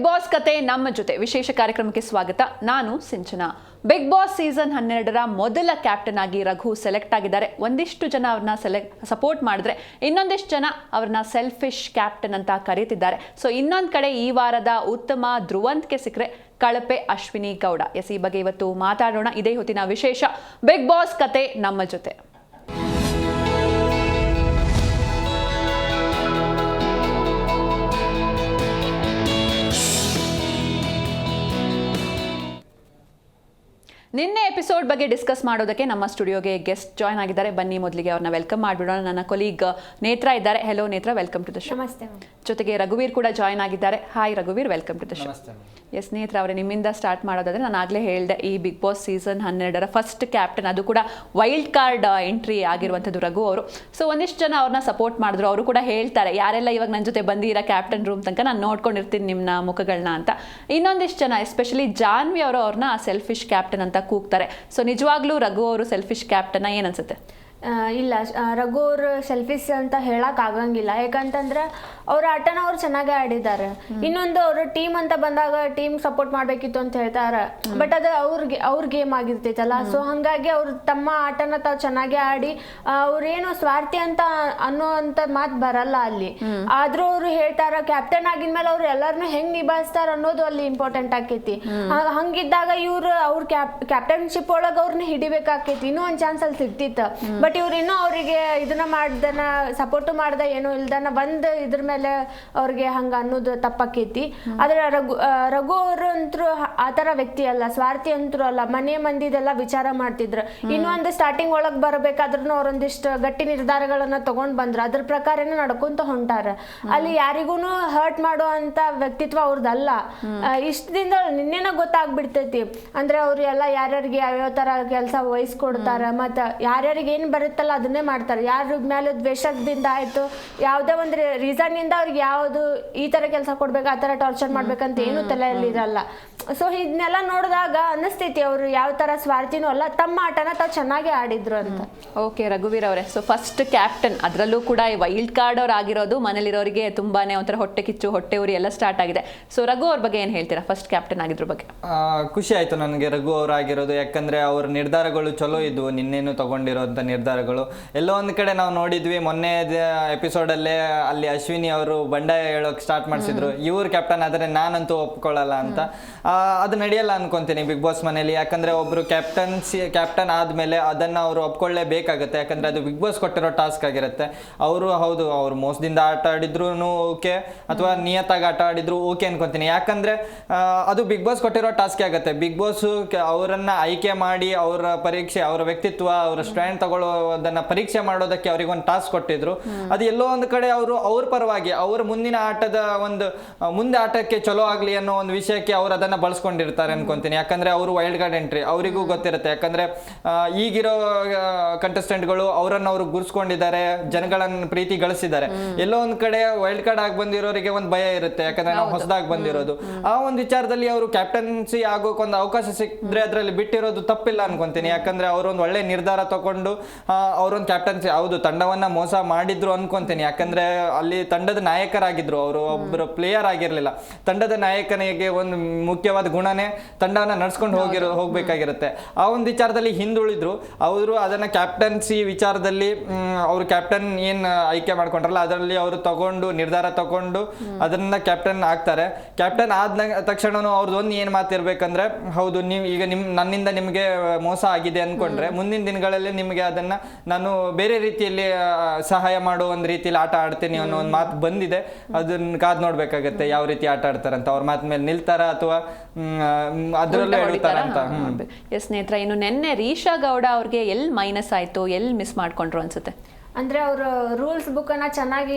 Big boss ಕತೆ ನಮ್ಮ ಜೊತೆ. ವಿಶೇಷ ಕಾರ್ಯಕ್ರಮಕ್ಕೆ ಸ್ವಾಗತ. ನಾನು ಸಿಂಚನಾ. ಬಿಗ್ ಬಾಸ್ ಸೀಸನ್ ಹನ್ನೆರಡರ ಮೊದಲ ಕ್ಯಾಪ್ಟನ್ ಆಗಿ ರಘು ಸೆಲೆಕ್ಟ್ ಆಗಿದ್ದಾರೆ. ಒಂದಿಷ್ಟು ಜನ ಅವ್ರನ್ನ ಸೆಲೆಕ್ಟ್ ಸಪೋರ್ಟ್ ಮಾಡಿದ್ರೆ ಇನ್ನೊಂದಿಷ್ಟು ಜನ ಅವ್ರನ್ನ ಸೆಲ್ಫಿಶ್ ಕ್ಯಾಪ್ಟನ್ ಅಂತ ಕರೀತಿದ್ದಾರೆ. ಸೊ ಇನ್ನೊಂದು ಕಡೆ ಈ ವಾರದ ಉತ್ತಮ ಧ್ರುವಂತ್ಗೆ ಸಿಕ್ಕರೆ ಕಳಪೆ ಅಶ್ವಿನಿ ಗೌಡ. ಎಸ್, ಈ ಬಗ್ಗೆ ಇವತ್ತು ಮಾತಾಡೋಣ. ಇದೇ ಹೊತ್ತಿನ ವಿಶೇಷ ಬಿಗ್ ಬಾಸ್ ಕತೆ ನಮ್ಮ ಜೊತೆ. ಎಪಿಸೋಡ್ ಬಗ್ಗೆ ಡಿಸ್ಕಸ್ ಮಾಡೋದಕ್ಕೆ ನಮ್ಮ ಸ್ಟುಡಿಯೋಗೆ ಗೆಸ್ಟ್ ಜಾಯ್ನ್ ಆಗಿದ್ದಾರೆ. ಬನ್ನಿ ಮೊದಲಿಗೆ ಅವ್ರನ್ನ ವೆಲ್ಕಮ್ ಮಾಡಿಬಿಡೋಣ. ನನ್ನ ಕೊಲೀಗ್ ನೇತ್ರ ಇದ್ದಾರೆ. ಹೆಲೋ ನೇತ್ರ ವೆಲ್ಕಮ್ ಟು ದ ಶೋ ನಮಸ್ತೆ ಜೊತೆಗೆ ರಘುವೀರ್ ಕೂಡ ಜಾಯ್ನ್ ಆಗಿದ್ದಾರೆ. Hi ರಘುವೀರ್ welcome to the show yes Netra ಅವರೇ ನಿಮ್ಮಿಂದ ಸ್ಟಾರ್ಟ್ ಮಾಡೋದಾದ್ರೆ ನಾನು ಆಗಲೇ ಹೇಳಿದೆ ಈ ಬಿಗ್ ಬಾಸ್ ಸೀಸನ್ ಹನ್ನೆರಡರ ಫಸ್ಟ್ ಕ್ಯಾಪ್ಟನ್ ಅದು ಕೂಡ ವೈಲ್ಡ್ ಕಾರ್ಡ್ ಎಂಟ್ರಿ ಆಗಿರುವಂಥದ್ದು ರಘು ಅವರು. ಸೊ ಒಂದಿಷ್ಟು ಜನ ಅವ್ರನ್ನ ಸಪೋರ್ಟ್ ಮಾಡಿದ್ರು ಅವರು ಕೂಡ ಹೇಳ್ತಾರೆ ಯಾರೆಲ್ಲ ಇವಾಗ ನನ್ನ ಜೊತೆ ಬಂದಿರೋ ಕ್ಯಾಪ್ಟನ್ ರೂಮ್ ತನಕ ನಾನು ನೋಡ್ಕೊಂಡಿರ್ತೀನಿ ನಿಮ್ಮ ಮುಖಗಳನ್ನ ಅಂತ. ಇನ್ನೊಂದಿಷ್ಟು ಜನ ಎಸ್ಪೆಷಲಿ ಜಾನ್ವಿ ಅವರು ಅವ್ರನ್ನ ಸೆಲ್ಫಿಶ್ ಕ್ಯಾಪ್ಟನ್ ಅಂತ ಕೂಗ್ತಾರೆ. ಸೊ ನಿಜವಾಗ್ಲೂ ರಘು ಅವರು ಸೆಲ್ಫಿಶ್ ಕ್ಯಾಪ್ಟನ್ ಏನನ್ಸುತ್ತೆ ಆ, ಇಲ್ಲ ರಘು ಅವ್ರ ಸೆಲ್ಫಿಸ್ ಅಂತ ಹೇಳಕ್ ಆಗಂಗಿಲ್ಲ. ಯಾಕಂತಂದ್ರೆ ಅವ್ರ ಆಟನ ಅವ್ರು ಚೆನ್ನಾಗೇ ಆಡಿದ್ದಾರೆ. ಇನ್ನೊಂದು ಅವ್ರ ಟೀಮ್ ಅಂತ ಬಂದಾಗ ಟೀಮ್ ಸಪೋರ್ಟ್ ಮಾಡ್ಬೇಕಿತ್ತು ಅಂತ ಹೇಳ್ತಾರೆ. ಬಟ್ ಅದು ಅವ್ರಿಗೆ ಅವ್ರ ಗೇಮ್ ಆಗಿರ್ತೈತಲ್ಲ. ಸೊ ಹಂಗಾಗಿ ಅವ್ರು ತಮ್ಮ ಆಟನ ತಾವು ಚೆನ್ನಾಗೇ ಆಡಿ ಅವ್ರ ಅವ್ರೇನು ಸ್ವಾರ್ಥಿ ಅಂತ ಅನ್ನೋ ಅಂತ ಮಾತು ಬರಲ್ಲ ಅಲ್ಲಿ. ಆದ್ರೂ ಅವ್ರು ಹೇಳ್ತಾರ ಕ್ಯಾಪ್ಟನ್ ಆಗಿದ್ಮೇಲೆ ಅವ್ರು ಎಲ್ಲಾರನು ಹೆಂಗ್ ನಿಭಾಯಿಸ್ತಾರ ಅನ್ನೋದು ಅಲ್ಲಿ ಇಂಪಾರ್ಟೆಂಟ್ ಆಕೇತಿ. ಹಂಗಿದ್ದಾಗ ಇವ್ರು ಅವ್ರ ಕ್ಯಾಪ್ ಕ್ಯಾಪ್ಟನ್ಶಿಪ್ ಒಳಗ ಅವ್ರನ್ನ ಹಿಡಿಬೇಕಾಕೇತಿ. ಇನ್ನೂ ಒಂದ್ ಚಾನ್ಸ್ ಅಲ್ಲಿ ಸಿಗ್ತಿತ್ತು. ಬಟ್ ಇವ್ರು ಇನ್ನೂ ಅವರಿಗೆ ಇದನ್ನ ಮಾಡ್ದನ ಸಪೋರ್ಟ್ ಮಾಡ್ದ ಏನೂ ಇಲ್ದನ ಬಂದ್ ಇದ್ರ ಮೇಲೆ ಅವ್ರಿಗೆ ಹಂಗ ಅನ್ನೋದು ತಪ್ಪಾಕೈತಿ ಆದ್ರೆ ರಘು ರಘು ಅವರು ಅಂತರೂ ಆ ಥರ ವ್ಯಕ್ತಿ ಅಲ್ಲ ಸ್ವಾರ್ಥಿ ಅಂತೂ ಅಲ್ಲ ಮನೆ ಮಂದಿದೆಲ್ಲ ವಿಚಾರ ಮಾಡ್ತಿದ್ರು. ಇನ್ನೊಂದು ಸ್ಟಾರ್ಟಿಂಗ್ ಒಳಗ್ ಬರಬೇಕಾದ್ರೂ ಅವ್ರೊಂದಿಷ್ಟು ಗಟ್ಟಿ ನಿರ್ಧಾರಗಳನ್ನ ತಗೊಂಡ್ ಬಂದ್ರು. ಅದ್ರ ಪ್ರಕಾರನೇ ನಡ್ಕೊಂತ ಹೊಂಟಾರ. ಅಲ್ಲಿ ಯಾರಿಗೂನು ಹರ್ಟ್ ಮಾಡೋ ಅಂತ ವ್ಯಕ್ತಿತ್ವ ಅವ್ರದ್ದಲ್ಲ ಇಷ್ಟದಿಂದ ನಿನ್ನೆನ ಗೊತ್ತಾಗ್ಬಿಡ್ತೈತಿ. ಅಂದ್ರೆ ಅವ್ರು ಎಲ್ಲ ಯಾರ್ಯಾರಿಗೆ ಯಾವ್ಯಾವ ತರ ಕೆಲಸ ವಹಿಸ್ಕೊಡ್ತಾರ ಮತ್ತ ಯಾರ್ಯಾರಿಗೆ ಏನ್ ಬರುತ್ತಲ್ಲ ಅದನ್ನೇ ಮಾಡ್ತಾರೆ. ಯಾರ ಮೇಲೆ ದ್ವೇಷದಿಂದ ಆಯ್ತು ಯಾವ್ದೇ ಒಂದು ರೀಸನ್ ಇಂದ ಅವ್ರಿಗೆ ಯಾವ್ದು ಈ ತರ ಕೆಲಸ ಕೊಡ್ಬೇಕು ಆ ತರ ಟಾರ್ಚರ್ ಮಾಡ್ಬೇಕಂತ ಏನು ತಲೆಯಲ್ಲಿ ಇರಲ್ಲ. ಸೊ ಇದನ್ನೆಲ್ಲ ನೋಡಿದಾಗ ಅನ್ನಿಸ್ತೈತಿ ಅವ್ರು ಯಾವ ತರ ಸ್ವಾರ್ಥಿನೂ ಅಲ್ಲ ತಮ್ಮ ಆಟನ ತಾವು ಚೆನ್ನಾಗಿ ಆಡಿದ್ರು ಅಂತ. ಓಕೆ ರಘುವೀರ್ ಅವರೇ. ಸೊ ಫಸ್ಟ್ ಕ್ಯಾಪ್ಟನ್ ಅದರಲ್ಲೂ ಕೂಡ ಈ ವೈಲ್ಡ್ ಕಾರ್ಡ್ ಅವ್ರು ಆಗಿರೋದು ಮನೇಲಿರೋರಿಗೆ ತುಂಬಾನೇ ಒಂಥರ ಹೊಟ್ಟೆ ಕಿಚ್ಚು ಹೊಟ್ಟೆ ಉರಿ ಎಲ್ಲ ಸ್ಟಾರ್ಟ್ ಆಗಿದೆ. ಸೊ ರಘು ಅವ್ರ ಬಗ್ಗೆ ಏನು ಹೇಳ್ತೀರಾ ಫಸ್ಟ್ ಕ್ಯಾಪ್ಟನ್ ಆಗಿದ್ರ ಬಗ್ಗೆ? ಖುಷಿ ಆಯ್ತು ನನಗೆ ರಘು ಅವರಾಗಿರೋದು ಯಾಕಂದ್ರೆ ಅವ್ರ ನಿರ್ಧಾರಗಳು ಚಲೋ ಇದ್ವು ನಿನ್ನೇನು ತಗೊಂಡಿರೋಂಥ ನಿರ್ಧಾರಗಳು ಎಲ್ಲೋ ಒಂದು ಕಡೆ ನಾವು ನೋಡಿದ್ವಿ ಮೊನ್ನೆ ಎಪಿಸೋಡಲ್ಲೇ ಅಲ್ಲಿ ಅಶ್ವಿನಿ ಅವರು ಬಂಡಾಯ ಹೇಳೋಕೆ ಸ್ಟಾರ್ಟ್ ಮಾಡಿಸಿದ್ರು. ಇವ್ರು ಕ್ಯಾಪ್ಟನ್ ಆದರೆ ನಾನಂತೂ ಒಪ್ಕೊಳ್ಳಲ್ಲ ಅಂತ. ಅದು ನಡೆಯಲ್ಲ ಅನ್ಕೊಂತೀನಿ ಬಿಗ್ ಬಾಸ್ ಮನೇಲಿ. ಯಾಕಂದರೆ ಒಬ್ಬರು ಕ್ಯಾಪ್ಟನ್ಸಿ ಕ್ಯಾಪ್ಟನ್ ಆದಮೇಲೆ ಅದನ್ನು ಅವರು ಒಪ್ಕೊಳ್ಳೇಬೇಕಾಗುತ್ತೆ. ಯಾಕಂದರೆ ಅದು ಬಿಗ್ ಬಾಸ್ ಕೊಟ್ಟಿರೋ ಟಾಸ್ಕ್ ಆಗಿರುತ್ತೆ. ಅವರು ಹೌದು ಅವ್ರು ಮೋಸದಿಂದ ಆಟ ಆಡಿದ್ರು ಓಕೆ ಅಥವಾ ನಿಯತ್ತಾಗಿ ಆಟ ಆಡಿದ್ರು ಓಕೆ ಅನ್ಕೊಂತೀನಿ. ಯಾಕಂದರೆ ಅದು ಬಿಗ್ ಬಾಸ್ ಕೊಟ್ಟಿರೋ ಟಾಸ್ಕ್ ಆಗುತ್ತೆ. ಬಿಗ್ ಬಾಸ್ ಅವರನ್ನು ಆಯ್ಕೆ ಮಾಡಿ ಅವರ ಪರೀಕ್ಷೆ ಅವರ ವ್ಯಕ್ತಿತ್ವ ಅವರ ಸ್ಟ್ಯಾಂಡ್ ತಗೊಳ್ಳೋದನ್ನ ಪರೀಕ್ಷೆ ಮಾಡೋದಕ್ಕೆ ಅವ್ರಿಗೆ ಒಂದು ಟಾಸ್ಕ್ ಕೊಟ್ಟಿದ್ರು. ಅದು ಎಲ್ಲೋ ಒಂದು ಕಡೆ ಅವರು ಅವ್ರ ಪರವಾಗಿ ಅವರ ಮುಂದಿನ ಆಟದ ಒಂದು ಮುಂದೆ ಆಟಕ್ಕೆ ಚಲೋ ಆಗಲಿ ಅನ್ನೋ ಒಂದು ವಿಷಯಕ್ಕೆ ಅವ್ರು ಅದನ್ನ ಬಳಸ್ಕೊಂಡಿರ್ತಾರೆ ಅನ್ಕೊಂತೀನಿ. ಯಾಕಂದ್ರೆ ಅವರು ವೈಲ್ಡ್ ಕಾರ್ಡ್ ಎಂಟ್ರಿ ಅವರಿಗೂ ಗೊತ್ತಿರುತ್ತೆ. ಯಾಕಂದ್ರೆ ಈಗಿರೋ ಕಂಟೆಸ್ಟೆಂಟ್ಗಳು ಅವರನ್ನ ಅವರು ಗುರ್ಸ್ಕೊಂಡಿದ್ದಾರೆ ಜನಗಳನ್ನ ಪ್ರೀತಿ ಗಳಿಸಿದ್ದಾರೆ. ಎಲ್ಲೋ ಒಂದು ಕಡೆ ವೈಲ್ಡ್ ಕಾರ್ಡ್ ಆಗಿ ಬಂದಿರೋರಿಗೆ ಒಂದು ಭಯ ಇರುತ್ತೆ. ಯಾಕಂದ್ರೆ ನಾವು ಹೊಸದಾಗಿ ಬಂದಿರೋದು. ಆ ಒಂದು ವಿಚಾರದಲ್ಲಿ ಅವರು ಕ್ಯಾಪ್ಟನ್ಸಿ ಆಗೋಕೆ ಒಂದು ಅವಕಾಶ ಸಿಕ್ಕಿದ್ರೆ ಅದರಲ್ಲಿ ಬಿಟ್ಟಿರೋದು ತಪ್ಪಿಲ್ಲ ಅನ್ಕೊಂತೀನಿ. ಯಾಕಂದ್ರೆ ಒಂದು ಒಳ್ಳೆ ನಿರ್ಧಾರ ತಗೊಂಡು ಅವರೊಂದು ಕ್ಯಾಪ್ಟನ್ಸಿ ಹೌದು ತಂಡವನ್ನ ಮೋಸ ಮಾಡಿದ್ರು ಅನ್ಕೊಂತೀನಿ. ಯಾಕಂದ್ರೆ ಅಲ್ಲಿ ತಂಡದ ನಾಯಕರಾಗಿದ್ರು ಅವರು. ಒಬ್ಬರು ಪ್ಲೇಯರ್ ಆಗಿರ್ಲಿಲ್ಲ. ತಂಡದ ನಾಯಕನಿಗೆ ಒಂದು ಮುಖ್ಯವಾದ ಗುಣನೇ ತಂಡವನ್ನ ನಡ್ಸ್ಕೊಂಡು ಹೋಗಿರೋ ಹೋಗ್ಬೇಕಾಗಿರುತ್ತೆ. ಆ ಒಂದು ವಿಚಾರದಲ್ಲಿ ಹಿಂದುಳಿದ್ರು. ಅವರು ಅದನ್ನ ಕ್ಯಾಪ್ಟನ್ಸಿ ವಿಚಾರದಲ್ಲಿ ಅವರು ಕ್ಯಾಪ್ಟನ್ ಏನ್ ಆಯ್ಕೆ ಮಾಡ್ಕೊಂಡ್ರಲ್ಲ ಅದರಲ್ಲಿ ಅವರು ತಗೊಂಡು ನಿರ್ಧಾರ ತಗೊಂಡು ಅದನ್ನ ಕ್ಯಾಪ್ಟನ್ ಆಗ್ತಾರೆ. ಕ್ಯಾಪ್ಟನ್ ಆದ ತಕ್ಷಣನೂ ಅವ್ರದ್ದು ಒಂದು ಏನ್ ಮಾತಿರ್ಬೇಕಂದ್ರೆ ಹೌದು ನೀವು ಈಗ ನಿಮ್ ನನ್ನಿಂದ ನಿಮಗೆ ಮೋಸ ಆಗಿದೆ ಅನ್ಕೊಂಡ್ರೆ ಮುಂದಿನ ದಿನಗಳಲ್ಲಿ ನಿಮಗೆ ಅದನ್ನ ನಾನು ಬೇರೆ ರೀತಿಯಲ್ಲಿ ಸಹಾಯ ಮಾಡೋ ಒಂದು ರೀತಿಯಲ್ಲಿ ಆಟ ಆಡ್ತೀನಿ ಅನ್ನೋ ಒಂದು ಮಾತು ಬಂದಿದೆ. ಅದನ್ನ ಕಾದ್ ನೋಡ್ಬೇಕಾಗತ್ತೆ ಯಾವ ರೀತಿ ಆಟ ಆಡ್ತಾರಂತ. ಅವ್ರ ಮಾತ್ ಮೇಲೆ ನಿಲ್ತಾರ ಅಥವಾ ಅದರಲ್ಲೂ ಹೇಳ್ತಾರ ಅಂತ? ಹ್ಮ್. ಎಸ್ ಸ್ನೇಹಿತರ ಇನ್ನು ನಿನ್ನೆ ರೀಶಾ ಗೌಡ ಅವ್ರಿಗೆ ಎಲ್ಲಿ ಮೈನಸ್ ಆಯ್ತು ಎಲ್ಲಿ ಮಿಸ್ ಮಾಡ್ಕೊಂಡ್ರು ಅನ್ಸುತ್ತೆ? ಅಂದ್ರೆ ಅವ್ರ ರೂಲ್ಸ್ ಬುಕ್ ಅನ್ನ ಚೆನ್ನಾಗಿ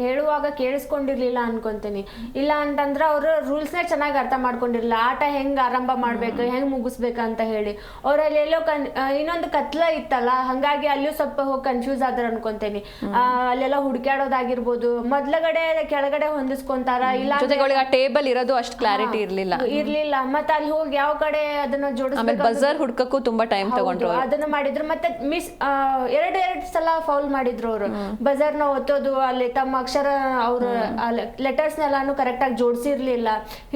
ಹೇಳುವಾಗ ಕೇಳಿಸ್ಕೊಂಡಿರ್ಲಿಲ್ಲ ಅನ್ಕೊಂತೀನಿ. ಇಲ್ಲ ಅಂತಂದ್ರೆ ಅವ್ರ ರೂಲ್ಸ್ನೇ ಚೆನ್ನಾಗಿ ಅರ್ಥ ಮಾಡ್ಕೊಂಡಿರಲಿಲ್ಲ. ಆಟ ಹೆಂಗ್ ಆರಂಭ ಮಾಡ್ಬೇಕು ಹೆಂಗ್ ಮುಗಿಸ್ಬೇಕಂತ ಹೇಳಿ. ಅವ್ರಲ್ಲಿ ಎಲ್ಲೋ ಕನ್ ಇನ್ನೊಂದು ಕತ್ಲ ಇತ್ತಲ್ಲ ಹಾಗಾಗಿ ಅಲ್ಲಿಯೂ ಸ್ವಲ್ಪ ಹೋಗಿ ಕನ್ಫ್ಯೂಸ್ ಆದ್ರ ಅನ್ಕೊಂತೀನಿ. ಆ, ಅಲ್ಲೆಲ್ಲ ಹುಡುಕ್ಯಾಡೋದಾಗಿರ್ಬೋದು. ಮೊದ್ಲಗಡೆ ಕೆಳಗಡೆ ಹೊಂದಿಸ್ಕೊಂತಾರ ಇಲ್ಲ ಟೇಬಲ್ ಇರೋದು ಅಷ್ಟು ಕ್ಲಾರಿಟಿ ಇರಲಿಲ್ಲ. ಇರಲಿಲ್ಲ. ಮತ್ತೆ ಅಲ್ಲಿ ಹೋಗಿ ಯಾವ ಕಡೆ ಅದನ್ನ ಜೋಡಿಸ್ಬೇಕು ಬಜರ್ ಹುಡ್ಕಕ್ಕೂ ತುಂಬಾ ಟೈಮ್ ತಗೊಂಡ್ರು ಅದನ್ನ ಮಾಡಿದ್ರು. ಮತ್ತೆ ಮಿಸ್ ಎರಡು ಎರಡು ಸಲ ಫೌಲ್ ಮಾಡಿದ್ರು ಅವರು. ಬಜಾರ್ನ ಒತ್ತೋದು ಅಲ್ಲಿ ತಮ್ಮ ಅಕ್ಷರ ಅವ್ರ ಲೆಟರ್ಸ್ ನೆಲ್ಲಾನು ಕರೆಕ್ಟ್ ಆಗಿ ಜೋಡಿಸಿರ್ಲಿಲ್ಲ.